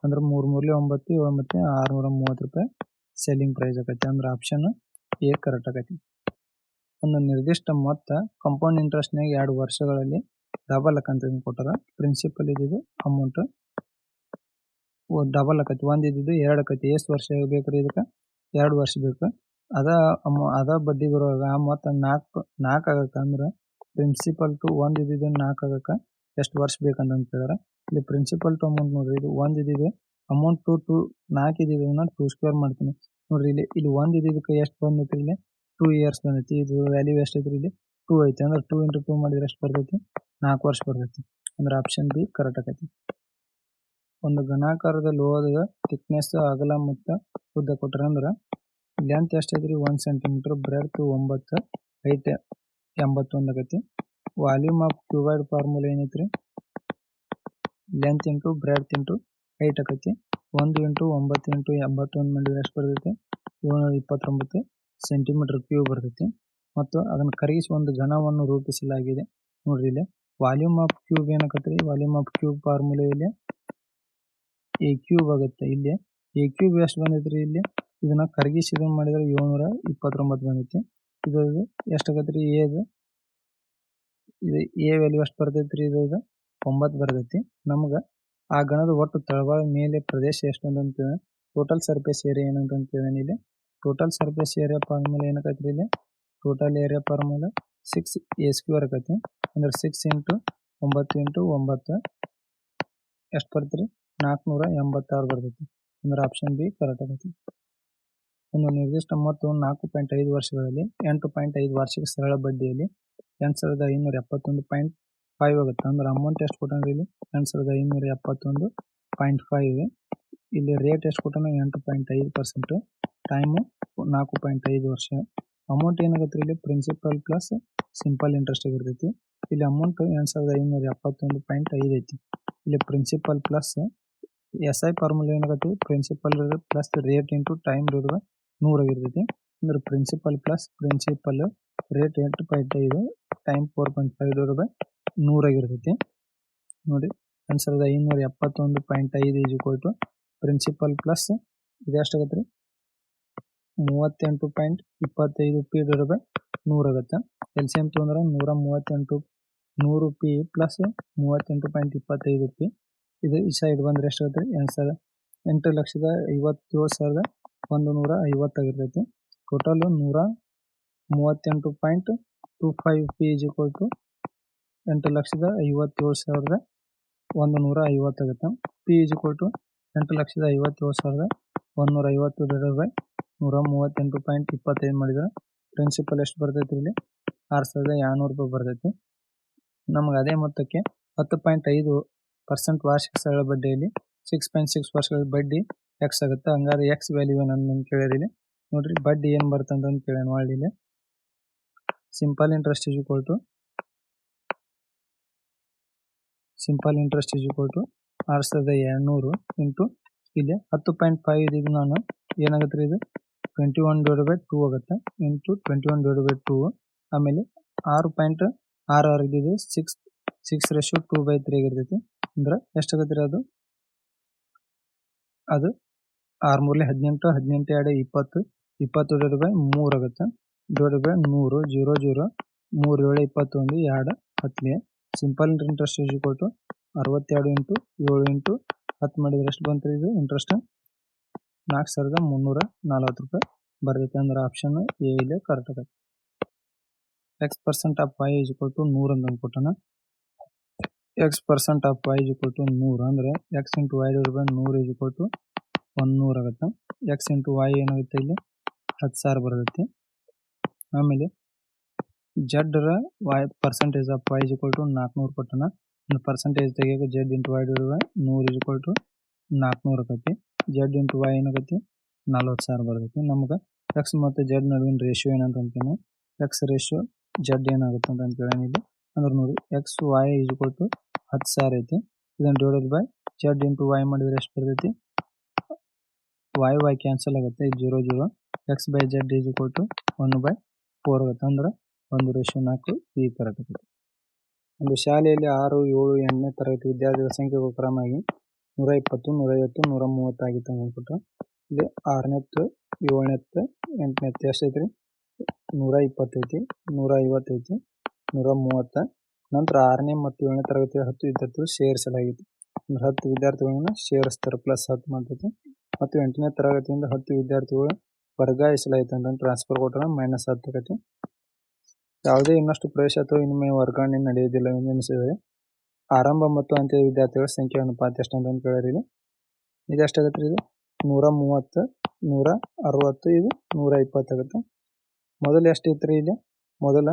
ಅಂದ್ರೆ ಮೂರು ಮೂರಲೆ ಒಂಬತ್ತು, ಏಳು ಮತ್ತು ಆರುನೂರ ಮೂವತ್ತು ರೂಪಾಯಿ ಸೆಲ್ಲಿಂಗ್ ಪ್ರೈಸ್ ಆಕೈತಿ ಅಂದ್ರೆ ಆಪ್ಷನ್ ಎ ಕರೆಕ್ಟ್ ಆಕೈತಿ ಒಂದು ನಿರ್ದಿಷ್ಟ ಮೊತ್ತ ಕಾಂಪೌಂಡ್ ಕಂಪೌಂಡ್ ಇಂಟ್ರೆಸ್ಟ್ನಾಗ ಎರಡು ವರ್ಷಗಳಲ್ಲಿ ಡಬಲ್ ಅಕಂತ ಕೊಟ್ಟಾರ ಪ್ರಿನ್ಸಿಪಲ್ ಇದ್ದಿದ್ದು ಅಮೌಂಟ್ ಡಬಲ್ ಆಕತಿ ಒಂದ್ ಇದ್ದಿದ್ದು ಎರಡು ಆಕತಿ ಎಷ್ಟು ವರ್ಷ ಬೇಕ್ರಿ ಇದಕ್ಕೆ? ಎರಡು ವರ್ಷ ಬೇಕು. ಅದ ಅದ ಬಡ್ಡಿ ಬರುವಾಗ ಆ ಮೊತ್ತ ನಾಲ್ಕು ನಾಲ್ಕು ಆಗಕ್ಕೆ ಅಂದ್ರ ಪ್ರಿನ್ಸಿಪಲ್ ಟು ಒಂದ್ ಇದ್ದಿದ್ದು ನಾಲ್ಕು ಆಗಕ್ಕೆ. ಎಷ್ಟು ವರ್ಷ ಬೇಕಂತ ಕೇಳಿದಾರೆ ಇಲ್ಲಿ ಪ್ರಿನ್ಸಿಪಲ್ ಟು ಅಮೌಂಟ್ ನೋಡ್ರಿ. ಇದು ಒಂದ್ ಇದ್ದಿದ್ದು ಅಮೌಂಟ್ ಟು ಟು ನಾಲ್ಕು ಇದ್ದಿದ್ದನ್ನ ಟೂ ಸ್ಕ್ವೇರ್ ಮಾಡ್ತೀನಿ. ನೋಡ್ರಿ ಇಲ್ಲಿ ಇಲ್ಲಿ ಒಂದ್ ಇದ್ದಿದ್ದಕ್ಕೆ ಎಷ್ಟು ಬಂದೈತಿ ಇಲ್ಲಿ? ಟೂ ಇಯರ್ಸ್ ಬಂದೈತಿ. ಇದು ವ್ಯಾಲ್ಯೂ ಎಷ್ಟ್ ಐತ್ರಿ ಇಲ್ಲಿ? ಟೂ ಐತಿ. ಅಂದ್ರೆ ಟೂ ಇಂಟು ಟೂ ಮಾಡಿದ್ರೆ ಎಷ್ಟು ಬರ್ತೈತಿ? ನಾಲ್ಕು ವರ್ಷ ಬರ್ತೈತಿ. ಅಂದ್ರೆ ಆಪ್ಷನ್ ಬಿ ಕರೆಕ್ಟ್ ಆಕೈತಿ ಒಂದು ಘನಾಕಾರದ ಲೋಹದ ಥಿಕ್ನೆಸ್ ಅಗಲ ಮತ್ತ ಉದ್ದ ಕೊಟ್ರ ಅಂದ್ರೆ ಲೆಂತ್ ಎಷ್ಟ್ ಐತ್ರಿ ಒನ್ ಸೆಂಟಿಮೀಟರ್ ಬ್ರೆಡ್ತ್ ಒಂಬತ್ತು ಹೈಟ್ ಎಂಬತ್ತೊಂದು ಆಗೈತಿ. Volume of cuboid formula ಏನೈತ್ರಿ? Length into breadth into height ಆಕೈತಿ ಒಂದು ಇಂಟು ಒಂಬತ್ತು ಇಂಟು ಎಂಬತ್ತೊಂದು ಮಾಡಿದ್ರೆ ಎಷ್ಟು ಬರ್ತೈತಿ? ಏಳ್ನೂರ ಇಪ್ಪತ್ತೊಂಬತ್ತು. ಸೆಂಟಿಮೀಟರ್ ಕ್ಯೂಬ್ ಬರ್ತೈತಿ. ಮತ್ತು ಅದನ್ನು ಕರಗಿಸಿ ಒಂದು ಘನವನ್ನು ರೂಪಿಸಲಾಗಿದೆ. ನೋಡ್ರಿ ಇಲ್ಲಿ ವಾಲ್ಯೂಮ್ ಆಫ್ ಕ್ಯೂಬ್ ಏನಾಗತ್ತೆ ವಾಲ್ಯೂಮ್ ಆಫ್ ಕ್ಯೂಬ್ ಫಾರ್ಮುಲಾ ಇಲ್ಲಿ ಎ ಕ್ಯೂಬ್ ಆಗುತ್ತೆ. ಇಲ್ಲಿ ಎ ಕ್ಯೂಬ್ ಎಷ್ಟು ಬಂದೈತ್ರಿ ಇಲ್ಲಿ? ಇದನ್ನ ಕರಗಿಸಿ ಇದನ್ನ ಮಾಡಿದ್ರೆ ಏಳ್ನೂರ ಇಪ್ಪತ್ತೊಂಬತ್ತು ಬಂದೈತಿ. ಇದು ರೀ ಎ ಇದು ಎ ವ್ಯಾಲ್ಯೂ ಎಷ್ಟು ಬರ್ತೈತ್ರಿ? ಇದು ಇದು ಒಂಬತ್ತು ಬರ್ತೈತಿ. ನಮ್ಗೆ ಆ ಗಣದ ಒಟ್ಟು ತಳಭಾಗ ಮೇಲೆ ಪ್ರದೇಶ ಎಷ್ಟು ಅಂತ ಟೋಟಲ್ ಸರ್ಫೇಸ್ ಏರಿಯಾ ಏನಂತ ಇಲ್ಲಿ ಟೋಟಲ್ ಸರ್ಫೇಸ್ ಏರಿಯಾ ಫಾರ್ಮುಲಾ ಏನಕೈತ್ರಿ ಇಲ್ಲಿ? Total area formula six a square ಆಕೈತಿ ಅಂದ್ರೆ ಸಿಕ್ಸ್ ಇಂಟು ಒಂಬತ್ತು ಇಂಟು ಒಂಬತ್ತು. ಎಷ್ಟು ಬರ್ತೀರಿ ನಾಲ್ಕುನೂರ ಎಂಬತ್ತಾರು ಬರ್ತೈತಿ ಅಂದ್ರೆ ಆಪ್ಷನ್ ಬಿ ಕರೆಕ್ಟ್ ಆಗೈತಿ ಒಂದು ನಿರ್ದಿಷ್ಟ ಮೊತ್ತ ನಾಲ್ಕು ಪಾಯಿಂಟ್ ಐದು ವರ್ಷಗಳಲ್ಲಿ, ಎಂಟು ಪಾಯಿಂಟ್ ಐದು ವಾರ್ಷಿಕ ಸರಳ ಬಡ್ಡಿಯಲ್ಲಿ ಎಂಟು ಸಾವಿರದ ಐನೂರ ಎಪ್ಪತ್ತೊಂದು ಪಾಯಿಂಟ್ ಫೈವ್ ಆಗುತ್ತೆ. ಅಂದ್ರೆ ಅಮೌಂಟ್ ಎಷ್ಟು ಕೊಟ್ಟಂದ್ರೆ ಇಲ್ಲಿ? ಎಂಟು ಸಾವಿರದ ಐನೂರ ಎಪ್ಪತ್ತೊಂದು ಪಾಯಿಂಟ್ ಫೈವ್ ಇಲ್ಲಿ ರೇಟ್ ಎಷ್ಟು ಕೊಟ್ಟಾನ? ಎಂಟು ಪಾಯಿಂಟ್ ಐದು ಪರ್ಸೆಂಟ್ ಟೈಮು ನಾಲ್ಕು ಪಾಯಿಂಟ್ ಐದು ವರ್ಷ. ಅಮೌಂಟ್ ಏನಾಗುತ್ತೆ ಇಲ್ಲಿ ಪ್ರಿನ್ಸಿಪಲ್ ಪ್ಲಸ್ ಸಿಂಪಲ್ ಇಂಟ್ರೆಸ್ಟ್ ಆಗಿರ್ತೈತಿ. ಇಲ್ಲಿ ಅಮೌಂಟ್ ಎಂಟು ಸಾವಿರದ ಐನೂರ ಎಪ್ಪತ್ತೊಂದು ಪಾಯಿಂಟ್ ಐದು ಐತಿ. ಇಲ್ಲಿ principal plus S I formula ಏನಾಗುತ್ತೆ principal plus rate into time ಇರುವ ನೂರಾಗಿರ್ತೈತಿ ಅಂದ್ರೆ ಪ್ರಿನ್ಸಿಪಲ್ ಪ್ಲಸ್ ಪ್ರಿನ್ಸಿಪಲ್ ರೇಟ್ ಎಂಟು ಪಾಯಿಂಟ್ ಐದು time four point five by ನೂರಾಗಿರ್ತೈತಿ ನೋಡಿ, ಎರಡು ಸಾವಿರದ ಐನೂರ ಎಪ್ಪತ್ತೊಂದು ಪಾಯಿಂಟ್ ಐದು ಈಜು ಕೊಟ್ಟು ಪ್ರಿನ್ಸಿಪಲ್ ಪ್ಲಸ್ ಇದೆಷ್ಟಾಗತ್ತೆ ರೀ ಮೂವತ್ತೆಂಟು ಪಾಯಿಂಟ್ ಇಪ್ಪತ್ತೈದು ಪಿ ಡಿವೈಡ್ ನೂರು ಎಂ ತೊಗೊಂಡ್ರೆ ನೂರ ಮೂವತ್ತೆಂಟು ನೂರು ಪಿ ಪ್ಲಸ್ ಮೂವತ್ತೆಂಟು ಪಾಯಿಂಟ್ ಇಪ್ಪತ್ತೈದು ಪಿ ಇದು ಈ ಸೈಡ್ ಬಂದ್ರೆ ಎಷ್ಟಾಗುತ್ತೆ ಎಂಟು ಸಾವಿರ. ಎಂಟು ಲಕ್ಷದ ಐವತ್ತೇಳು ಸಾವಿರದ ಒಂದು ನೂರ ಐವತ್ತಾಗಿರ್ತೈತಿ ಟೋಟಲ್ ನೂರ ಮೂವತ್ತೆಂಟು point two five P is equal to ಎಂಟು ಲಕ್ಷದ ಐವತ್ತೇಳು ಸಾವಿರದ ಒಂದು ನೂರ ಐವತ್ತಾಗುತ್ತೆ ಪಿ ಇಸ್ ಈಕ್ವಲ್ ಟು ಎಂಟು ಲಕ್ಷದ ಐವತ್ತೇಳು ಸಾವಿರದ ಒಂದೂರ ಐವತ್ತು ಡಿವೈಡೆಡ್ ಬೈ ನೂರ ಮೂವತ್ತೆಂಟು ಪಾಯಿಂಟ್ ಇಪ್ಪತ್ತೈದು ಮಾಡಿದ್ರೆ ಪ್ರಿನ್ಸಿಪಲ್ ಎಷ್ಟು ಬರ್ತೈತಿ ಇಲ್ಲಿ? ಆರು ಸಾವಿರದ ಏಳ್ನೂರು ರೂಪಾಯಿ ಬರ್ತೈತಿ. ನಮ್ಗೆ ಅದೇ ಮೊತ್ತಕ್ಕೆ ಹತ್ತು ಪಾಯಿಂಟ್ ಐದು ಪರ್ಸೆಂಟ್ ವಾರ್ಷಿಕ ಸರಳ ಬಡ್ಡಿಯಲ್ಲಿ ಸಿಕ್ಸ್ ಪಾಯಿಂಟ್ ಸಿಕ್ಸ್ ವರ್ಷಗಳ ಬಡ್ಡಿ ಎಕ್ಸ್ ಆಗುತ್ತೆ. ಹಂಗಾದ್ರೆ ಎಕ್ಸ್ ವ್ಯಾಲ್ಯೂ ಏನಂತ ಕೇಳಿರಿ ನೋಡ್ರಿ, ಬಡ್ಡಿ ಏನು ಬರ್ತಂತ ಅಂತ ಕೇಳೋಣ ಮಾಡಿ ಇಲ್ಲಿ. Simple interest is equal to simple interest is equal to ಆರು ಸಾವಿರದ ಎರಡ್ನೂರು ಇಂಟು ಇಲ್ಲಿ ಹತ್ತು ಪಾಯಿಂಟ್ ಫೈವ್ ಇದು ನಾನು ಏನಾಗುತ್ತೆ ರೀ ಇದು? Twenty one divide by two ಆಗುತ್ತೆ. Into twenty one divide by two ಆಮೇಲೆ ಆರು ಪಾಯಿಂಟ್ ಆರು ಆರು ಇದ್ದಿದ್ದು six six ratio two by three ಆಗಿರ್ತೈತಿ. ಅಂದ್ರೆ ಎಷ್ಟಾಗತ್ತೆ ರೀ ಅದು? ಅದು ಆರು ಮೂರಲೆ ಹದಿನೆಂಟು ಹದಿನೆಂಟು ಎರಡು ಇಪ್ಪತ್ತು ಇಪ್ಪತ್ತು ಡಿವೈಡ್ ಬೈ ಮೂರು ಆಗುತ್ತೆ. ಡಿವೈಡ್ ಬೈ ನೂರು ಜೀರೋ ಜೀರೋ ಮೂರು ಏಳು, ಇಪ್ಪತ್ತೊಂದು, ಎರಡು ಹತ್ತನೇ ಸಿಂಪಲ್ ಇಂಟ್ರೆಸ್ಟ್ ಯೂಸ್ ಕೊಟ್ಟು ಅರವತ್ತೆರಡು ಇಂಟು ಏಳು ಇಂಟು ಹತ್ತು ಮಾಡಿದ್ರೆ ಎಷ್ಟು ಬಂತು ಇದು? ಇಂಟ್ರೆಸ್ಟ್ ನಾಲ್ಕು ಸಾವಿರದ ಮುನ್ನೂರ ನಲವತ್ತು ರೂಪಾಯಿ ಬರ್ತೈತೆ ಅಂದ್ರೆ ಆಪ್ಷನ್ ಎ ಇಲ್ಲೇ ಕರೆಕ್ಟ್ ಆಗತ್ತೆ x percent of y is equal to ನೂರು ಅಂತ ಅಂದ್ಕೊಟ್ಟಾನ x percent of y is equal to ನೂರು ಅಂದರೆ x into y divide by ನೂರು ಇಸ್ ಇಕ್ವಲ್ ಟು ಒಂದು ನೂರು ಆಗುತ್ತೆ. ಎಕ್ಸ್ ಇಂಟು ವೈ ಏನಾಗುತ್ತೆ ಇಲ್ಲಿ? ಹತ್ತು ಸಾವಿರ ಬರ್ತೈತಿ. ಆಮೇಲೆ ಜಡ್ರ y percentage of y is equal to ನಾಲ್ಕುನೂರು ಕೊಟ್ಟನ ಪರ್ಸೆಂಟೇಜ್ ತೆಗಿಯೋಕೆ z into y divide by ನೂರು ಇಸ್ ಇಕ್ವಲ್ ಟು ನಾಲ್ಕುನೂರು ಆಕತಿ ಜಡ್ ಇಂಟು ವೈ ಏನಾಗತ್ತೆ? ನಲ್ವತ್ತು ಸಾವಿರ ಬರ್ತೈತಿ ನಮ್ಗೆ ಎಕ್ಸ್ ಮತ್ತು ಜಡ್ ನಡುವಿನ ರೇಷಿಯೋ ಏನಂತ ಎಕ್ಸ್ ರೇಷಿಯೋ ಜಡ್ ಏನಾಗುತ್ತೆ ಅಂತ ಅಂತೇಳಿ ಅಂದ್ರೆ ನೋಡಿ x y is equal to ಹತ್ತು ಸಾವಿರ ಐತಿ. ಇದನ್ನು divided by z into y ಮಾಡಿದ್ರೆ ಎಷ್ಟು ಬರ್ತೈತಿ? ವೈ ವೈ ಕ್ಯಾನ್ಸಲ್ ಆಗುತ್ತೆ. Zero zero x by z is equal to one by four ಆಗುತ್ತೆ. ಅಂದ್ರೆ ಒಂದು ರೇಷಿಯೋ ನಾಲ್ಕು ಈ ಆಗುತ್ತೆ ಒಂದು ಶಾಲೆಯಲ್ಲಿ ಆರು, ಏಳು, ಎಂಟನೇ ತರಗತಿ ವಿದ್ಯಾರ್ಥಿಗಳ ಸಂಖ್ಯೆ ಕ್ರಮವಾಗಿ ನೂರ ಇಪ್ಪತ್ತು ನೂರೈವತ್ತು ನೂರ ಮೂವತ್ತಾಗಿತ್ತು ಅಂದ್ಬಿಟ್ಟು. ಇಲ್ಲಿ ಆರನೇತ್ತು ಏಳನೇತ್ತು ಎಂಟನೇತ್ತು ಎಷ್ಟು ಐತ್ರಿ ನೂರ ಇಪ್ಪತ್ತೈತಿ ನೂರ ಐವತ್ತೈತಿ ನೂರ ಮೂವತ್ತ ನಂತರ ಆರನೇ ಮತ್ತು ಏಳನೇ ತರಗತಿ ಹತ್ತು ವಿದ್ಯಾರ್ಥಿಗಳು ಸೇರಿಸಲಾಗಿತ್ತು. ಅಂದ್ರೆ ಹತ್ತು ವಿದ್ಯಾರ್ಥಿಗಳನ್ನ ಸೇರಿಸ್ತಾರೆ ಪ್ಲಸ್ ಹತ್ತು ಮಾಡ್ತೈತಿ. ಮತ್ತು ಎಂಟನೇ ತರಗತಿಯಿಂದ ಹತ್ತು ವಿದ್ಯಾರ್ಥಿಗಳು ವರ್ಗಾಯಿಸಲಾಯಿತು ಅಂತಂದ್ರೆ ಟ್ರಾನ್ಸ್ಫರ್ ಕೊಟ್ಟರೆ ಮೈನಸ್ ಹತ್ತು ಆಗೈತಿ ಯಾವುದೇ ಇನ್ನಷ್ಟು ಪ್ರವೇಶ ಅಥವಾ ಇನ್ನೊಮ್ಮೆ ವರ್ಗಾವಣೆ ನಡೆಯೋದಿಲ್ಲ ಎಂದು ಎನಿಸಿದರೆ ಆರಂಭ ಮತ್ತು ಅಂತ್ಯದ ವಿದ್ಯಾರ್ಥಿಗಳ ಸಂಖ್ಯೆ ಅನುಪಾತ ಎಷ್ಟು ಅಂತ ಕೇಳಿರಿ ಇದು ಇದು ಎಷ್ಟಾಗತ್ತೆ ಇದು? ನೂರ ಮೂವತ್ತು, ನೂರ ಅರವತ್ತು, ಇದು ನೂರ ಇಪ್ಪತ್ತಾಗುತ್ತೆ ಮೊದಲು ಎಷ್ಟು ಇತ್ತು ರೀ ಇಲ್ಲಿ? ಮೊದಲ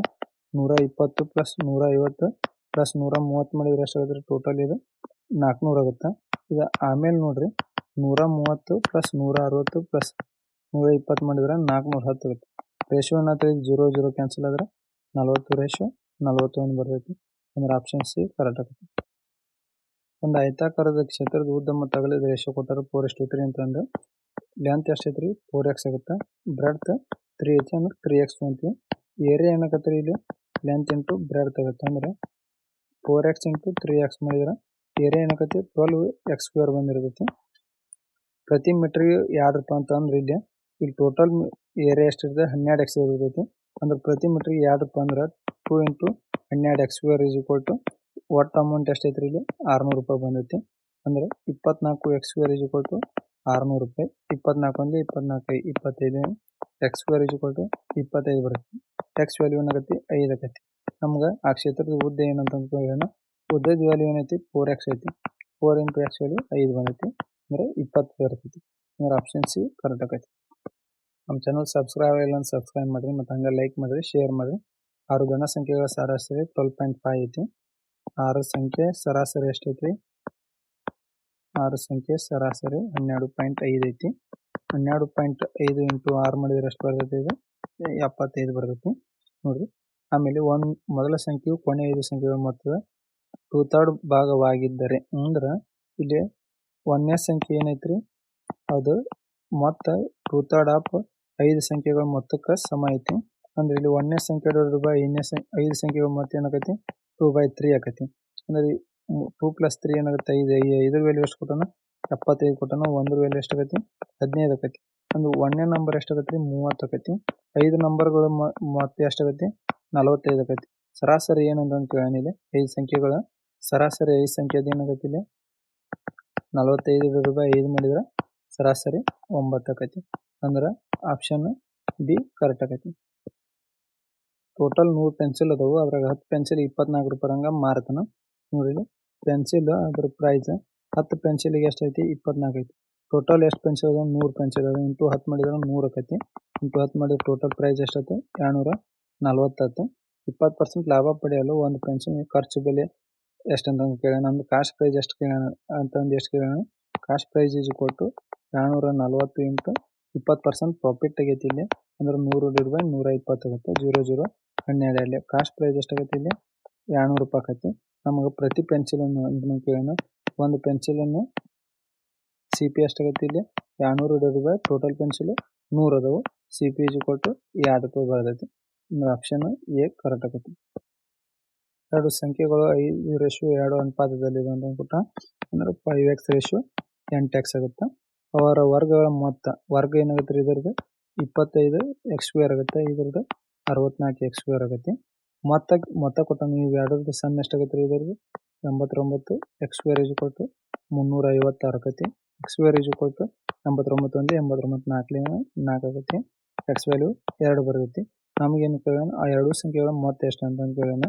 ನೂರ ಇಪ್ಪತ್ತು ಪ್ಲಸ್ ನೂರ ಐವತ್ತು ಪ್ಲಸ್ ನೂರ ಮೂವತ್ತು ಮಾಡಿದ್ರೆ ಎಷ್ಟಾಗುತ್ತೆ ಟೋಟಲ್ ಇದು ನಾಲ್ಕುನೂರು ಆಗುತ್ತೆ. ಇದು ಆಮೇಲೆ ನೋಡ್ರಿ, ನೂರ ಮೂವತ್ತು ಪ್ಲಸ್ ನೂರ ಅರವತ್ತು ಪ್ಲಸ್ ನೂರ ಇಪ್ಪತ್ತು ಮಾಡಿದ್ರೆ ನಾಲ್ಕುನೂರ ಹತ್ತು ಆಗುತ್ತೆ. ರೇಷೋ ಏನಾಗ್ತದೆ ಜೀರೋ ಜೀರೋ ಕ್ಯಾನ್ಸಲ್ ಆದರೆ ನಲ್ವತ್ತು ನಲವತ್ತು ನಲ್ವತ್ತೊಂದು ಬರ್ತೈತಿ. ಅಂದ್ರೆ ಆಪ್ಷನ್ ಸಿ ಕರೆಕ್ಟ್ ಆಗುತ್ತೆ. ಒಂದು ಆಯತಾಕಾರದ ಕ್ಷೇತ್ರದ ಉದ್ದ ಮತ್ತು ಅಗಲದ ರೇಷೋ ಕೊಟ್ಟಾರ? ಫೋರ್ ಎಷ್ಟು ತ್ರೀ ಅಂತಂದ್ರೆ ಲೆಂತ್ ಎಷ್ಟು ಐತ್ರಿ? ಫೋರ್ ಎಕ್ಸ್ ಆಗುತ್ತೆ. ಬ್ರೆಡ್ತ್ ತ್ರೀ ಎಚ್ ಅಂದ್ರೆ ತ್ರೀ ಎಕ್ಸ್ ಅಂತೀವಿ. ಏರಿಯಾ ಏನಕತ್ರಿ ಇಲ್ಲಿ? ಲೆಂತ್ ಇಂಟು ಬ್ರೆಡ್ತ್ ಆಗುತ್ತೆ ಅಂದ್ರೆ four x into three x ಮಾಡಿದ್ರೆ ಏರಿಯಾ ಏನಾಗತ್ತೆ ಟ್ವೆಲ್ವ್ ಎಕ್ಸ್ ಸ್ಕ್ವೇರ್ ಬಂದಿರ್ತೈತಿ. ಪ್ರತಿ ಮೀಟ್ರಿಗೆ ಎರಡು ರೂಪಾಯಿ ಅಂತಂದ್ರೆ ಇಲ್ಲಿ ಇಲ್ಲಿ ಟೋಟಲ್ ಏರಿಯಾ ಎಷ್ಟಿರ್ತದೆ ಹನ್ನೆರಡು ಎಕ್ಸ್ ಇರ್ತೈತಿ ಅಂದ್ರೆ ಪ್ರತಿ ಮೀಟ್ರಿಗೆ ಎರಡು ರೂಪಾಯಿ ಅಂದ್ರೆ ಟೂ ಇಂಟು ಹನ್ನೆರಡು ಎಕ್ಸ್ ಸ್ಕ್ವೇರ್ ಇಸ್ ಈಕ್ವಲ್ ಒಟ್ಟು ಅಮೌಂಟ್ ಎಷ್ಟೈತ್ರಿ ಇಲ್ಲಿ? ಆರ್ನೂರು ರೂಪಾಯಿ ಬಂದೈತಿ. ಅಂದ್ರೆ ಇಪ್ಪತ್ನಾಲ್ಕು x square is equal to ಆರ್ನೂರು ರೂಪಾಯಿ. ಇಪ್ಪತ್ನಾಲ್ಕು ಅಂದರೆ ಇಪ್ಪತ್ನಾಲ್ಕು, ಇಪ್ಪತ್ತೈದು ಎಕ್ಸ್ ಸ್ಕ್ವೇರ್ ಇಸ್ ಈಕ್ವಲ್ ಇಪ್ಪತ್ತೈದು ಬರುತ್ತೆ. ಎಕ್ಸ್ ವ್ಯಾಲ್ಯೂ ಏನಾಗತ್ತೆ? ಐದು ಆಗತ್ತೆ. ನಮ್ಗೆ ಆ ಕ್ಷೇತ್ರದ ಉದ್ದ ಏನಂತ ಹೇಳೋಣ ಉದ್ದದ ವ್ಯಾಲ್ಯೂ ಏನೈತಿ? ಫೋರ್ ಎಕ್ಸ್ ಐತಿ. ಫೋರ್ ಇಂಟು ಎಕ್ಸ್ ವ್ಯಾಲ್ಯೂ ಐದು ಬಂದೈತಿ. ಅಂದ್ರೆ ಇಪ್ಪತ್ತು ಬರ್ತೈತಿ. ಅಂದ್ರೆ ಆಪ್ಷನ್ ಸಿ ಕರೆಕ್ಟ್ ಆಗೈತಿ. ನಮ್ಮ ಚಾನಲ್ ಸಬ್ಸ್ಕ್ರೈಬ್ ಅಂತ ಸಬ್ಸ್ಕ್ರೈಬ್ ಮಾಡಿರಿ. ಮತ್ತು ಹಂಗೆ ಲೈಕ್ ಮಾಡಿರಿ ಶೇರ್ ಮಾಡಿರಿ. ಆರು ಘನ ಸಂಖ್ಯೆಗಳ ಸರಾಸರಿ ಟ್ವೆಲ್ ಪಾಯಿಂಟ್ ಫೈವ್ ಐತಿ. ಆರು ಸಂಖ್ಯೆ ಸರಾಸರಿ ಎಷ್ಟೈತಿ ಆರು ಸಂಖ್ಯೆ ಸರಾಸರಿ ಹನ್ನೆರಡು ಪಾಯಿಂಟ್ ಐದು ಐತಿ. ಹನ್ನೆರಡು ಪಾಯಿಂಟ್ ಐದು ಇಂಟು ಆರು ಮಾಡಿದ್ರೆ ಎಷ್ಟು ಬರ್ತೈತಿ ಇದು? ಎಪ್ಪತ್ತೈದು ಬರ್ತೈತಿ. ನೋಡ್ರಿ. ಆಮೇಲೆ ಒನ್ ಮೊದಲ ಸಂಖ್ಯೆಯು ಕೊನೆ ಐದು ಸಂಖ್ಯೆಗಳ ಮೊತ್ತದ ಟೂ ಥರ್ಡ್ ಭಾಗವಾಗಿದ್ದರೆ ಅಂದ್ರೆ ಇಲ್ಲಿ ಒಂದನೇ ಸಂಖ್ಯೆ ಏನೈತ್ರಿ? ಅದು ಮೊತ್ತ ಟೂ ಥರ್ಡ್ ಆಫ್ ಐದು ಸಂಖ್ಯೆಗಳ ಮೊತ್ತಕ್ಕೆ ಸಮ ಐತಿ. ಅಂದ್ರೆ ಇಲ್ಲಿ ಒಂದನೇ ಸಂಖ್ಯೆ ಎರಡು ಬೈ ಐದನೇ ಸಂಖ್ಯೆ ಐದು ಸಂಖ್ಯೆಗಳ ಮತ್ತೆ ಏನಾಗೈತಿ? ಟೂ ಬೈ ತ್ರೀ ಆಕತಿ. ಅಂದ್ರೆ ಟೂ ಪ್ಲಸ್ ತ್ರೀ ಏನಾಗುತ್ತೆ? ಐದು ಐದರ ವ್ಯಾಲ್ಯೂ ಎಷ್ಟು ಕೊಟ್ಟಾನ? ಎಪ್ಪತ್ತೈದು ಕೊಟ್ಟಾನ, ಒಂದ್ರ ವ್ಯಾಲ್ಯೂ ಎಷ್ಟು ಆಗತಿ ಹದಿನೈದು ಆಕೈತಿ. ಅಂದ್ರೆ ಒಂದನೇ ನಂಬರ್ ಎಷ್ಟಾಗತ್ರಿ ಮೂವತ್ತು ಆಕೈತಿ. ಐದು ನಂಬರ್ಗಳು ಮೊತ್ತ ಎಷ್ಟಾಗೈತಿ ನಲವತ್ತೈದು ಆಕೈತಿ. ಸರಾಸರಿ ಏನಂತ ಏನಿದೆ ಐದು ಸಂಖ್ಯೆಗಳ. ಸರಾಸರಿ ಐದು ಸಂಖ್ಯೆ ಏನಾಗೈತಿ ಇಲ್ಲಿ? ನಲವತ್ತೈದು ರೂಪಾಯಿ ಐದು ಮಾಡಿದ್ರೆ ಸರಾಸರಿ ಒಂಬತ್ತು ಆಕೈತಿ. ಅಂದ್ರೆ ಆಪ್ಷನ್ ಬಿ ಕರೆಕ್ಟ್ ಆಕೈತಿ. ಟೋಟಲ್ ನೂರು ಪೆನ್ಸಿಲ್ ಅದಾವು. ಅದ್ರಾಗ ಹತ್ತು ಪೆನ್ಸಿಲ್ ಇಪ್ಪತ್ನಾಲ್ಕು ರೂಪಾಯಿ ಹಂಗ ಮಾರ್ತಾನ. ನೋಡಿ ಪೆನ್ಸಿಲ್ ಅದ್ರ ಪ್ರೈಸ್ ಹತ್ತು ಎಷ್ಟು ಎಷ್ಟೈತಿ ಇಪ್ಪತ್ನಾಲ್ಕು ಐತಿ. ಟೋಟಲ್ ಎಷ್ಟು ಪೆನ್ಸಿಲ್ ಅದಾವ? ನೂರು ಪೆನ್ಸಿಲ್ ಅದಾವ. ಇಂಟು ಹತ್ತು ಮಾಡಿದ್ರೆ ನೂರು ಆಕೈತಿ. ಇಂಟು ಹತ್ತು ಮಾಡಿದ್ರೆ ಟೋಟಲ್ ಪ್ರೈಸ್ ಎಷ್ಟೈತಿ ಎರಡುನೂರ ನಲ್ವತ್ತತ್ತು ಇಪ್ಪತ್ತು ಪರ್ಸೆಂಟ್ ಲಾಭ ಪಡೆಯಲು. ಒಂದು ಪೆನ್ಸಿಲ್ ಖರ್ಚು ಬೆಲೆ ಎಷ್ಟಂತ ಕೇಳ ನಮ್ದು ಕಾಸ್ಟ್ ಪ್ರೈಸ್ ಎಷ್ಟು ಕೇಳೋಣ ಅಂತಂದು ಎಷ್ಟು ಕೇಳೋಣ? ಕಾಸ್ಟ್ ಪ್ರೈಸ್ ಈಸ್ ಕೊಟ್ಟು ಎರಡುನೂರ ನಲ್ವತ್ತು ಇಂಟು ಇಪ್ಪತ್ತು ಪರ್ಸೆಂಟ್ ಪ್ರಾಫಿಟ್ ಆಗೈತಿ ಇಲ್ಲಿ. ಅಂದ್ರೆ ನೂರು ರೂಪಾಯಿ ನೂರ ಇಪ್ಪತ್ತು ಆಗುತ್ತೆ. ಜೀರೋ ಜೀರೋ ಹನ್ನೆರಡು ಅಲ್ಲಿ ಕಾಸ್ಟ್ ಪ್ರೈಸ್ ಎಷ್ಟಾಗತ್ತೆ ಇಲ್ಲಿ? ಎರಡುನೂರು ರೂಪಾಯಿ ಆಕೈತಿ ನಮಗೆ ಪ್ರತಿ ಪೆನ್ಸಿಲನ್ನು ಅನ್ನು ಕೇಳೋಣ. ಒಂದು ಪೆನ್ಸಿಲನ್ನು ಸಿ ಪಿ ಎಷ್ಟಾಗತ್ತೆ ಇಲ್ಲಿ? ಎರಡುನೂರು ರೂಪಾಯಿ ಟೋಟಲ್ ಪೆನ್ಸಿಲ್ ನೂರು ಅದಾವು. ಸಿ ಪಿ ಈಸ್ ಕೊಟ್ಟು ಎರಡು ರೂಪಾಯಿ ಬರ್ತೈತಿ. ಆಪ್ಷನ್ ಎ ಕರೆಕ್ಟ್ ಆಗತ್ತೆ ಎರಡು ಸಂಖ್ಯೆಗಳು ಐದು ರೇಷು ಎರಡು ಅನುಪಾತದಲ್ಲಿ ಅಂದ್ಬಿಟ್ಟ ಅಂದ್ರೆ ಫೈವ್ ಎಕ್ಸ್ ರೇಷು ಎಂಟು ಎಕ್ಸ್ ಆಗುತ್ತೆ. ಅವರ ವರ್ಗಗಳ ಮೊತ್ತ, ವರ್ಗ ಏನಾಗುತ್ತೆ ಇದ್ರದ್ದು? ಇಪ್ಪತ್ತೈದು ಎಕ್ಸ್ ಸ್ಕ್ವೇರ್ ಆಗುತ್ತೆ. ಇದ್ರದ್ದು ಅರವತ್ನಾಲ್ಕು ಎಕ್ಸ್ ಸ್ಕ್ವೇರ್ ಆಗುತ್ತೆ ಮೊತ್ತ ಮೊತ್ತ ಕೊಟ್ಟ ನೀವು ಎರಡರದು ಸಮ್ ಎಷ್ಟಾಗತ್ತೆ ರೀ ಇದ್ರದ್ದು ಎಂಬತ್ತೊಂಬತ್ತು ಎಕ್ಸ್ ಸ್ಕ್ವೇರ್ ಈಜು ಕೊಟ್ಟು ಮುನ್ನೂರ ಐವತ್ತಾರು ಆಕತಿ ಎಕ್ಸ್ ಸ್ಕ್ವೇರ್ ಈಜು ಕೊಟ್ಟು ಎಂಬತ್ತೊಂಬತ್ತು ಒಂದು ಎಂಬತ್ತೊಂಬತ್ತು ನಾಲ್ಕು ನಾಲ್ಕು ಆಗುತ್ತೆ ಎಕ್ಸ್ ವ್ಯಾಲ್ಯೂ ಎರಡು ಬರ್ತೈತಿ. ನಮಗೇನು ಕೇಳೋಣ? ಆ ಎರಡು ಸಂಖ್ಯೆಗಳ ಮೊತ್ತ ಎಷ್ಟು ಅಂತ ಕೇಳೋಣ.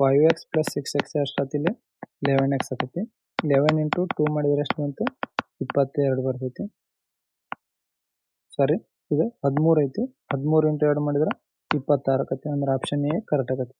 Five x plus six x ಎಷ್ಟು ಲೆವೆನ್ ಎಕ್ಸ್ ಆಕತಿ. ಲೆವೆನ್ ಇಂಟು ಟೂ ಮಾಡಿದ್ರೆ ಎಷ್ಟು ಬಂತು? ಇಪ್ಪತ್ತೆರಡು ಬರ್ತೈತಿ. ಸಾರಿ? ಇದು ಹದಿಮೂರು ಐತಿ ಹದಿಮೂರು ಇಂಟು ಎರಡು ಮಾಡಿದ್ರೆ ಇಪ್ಪತ್ತಾರು ಆಕತಿ ಅಂದ್ರೆ ಆಪ್ಷನ್ ಎ ಕರೆಕ್ಟ್ ಆಗತ್ತೆ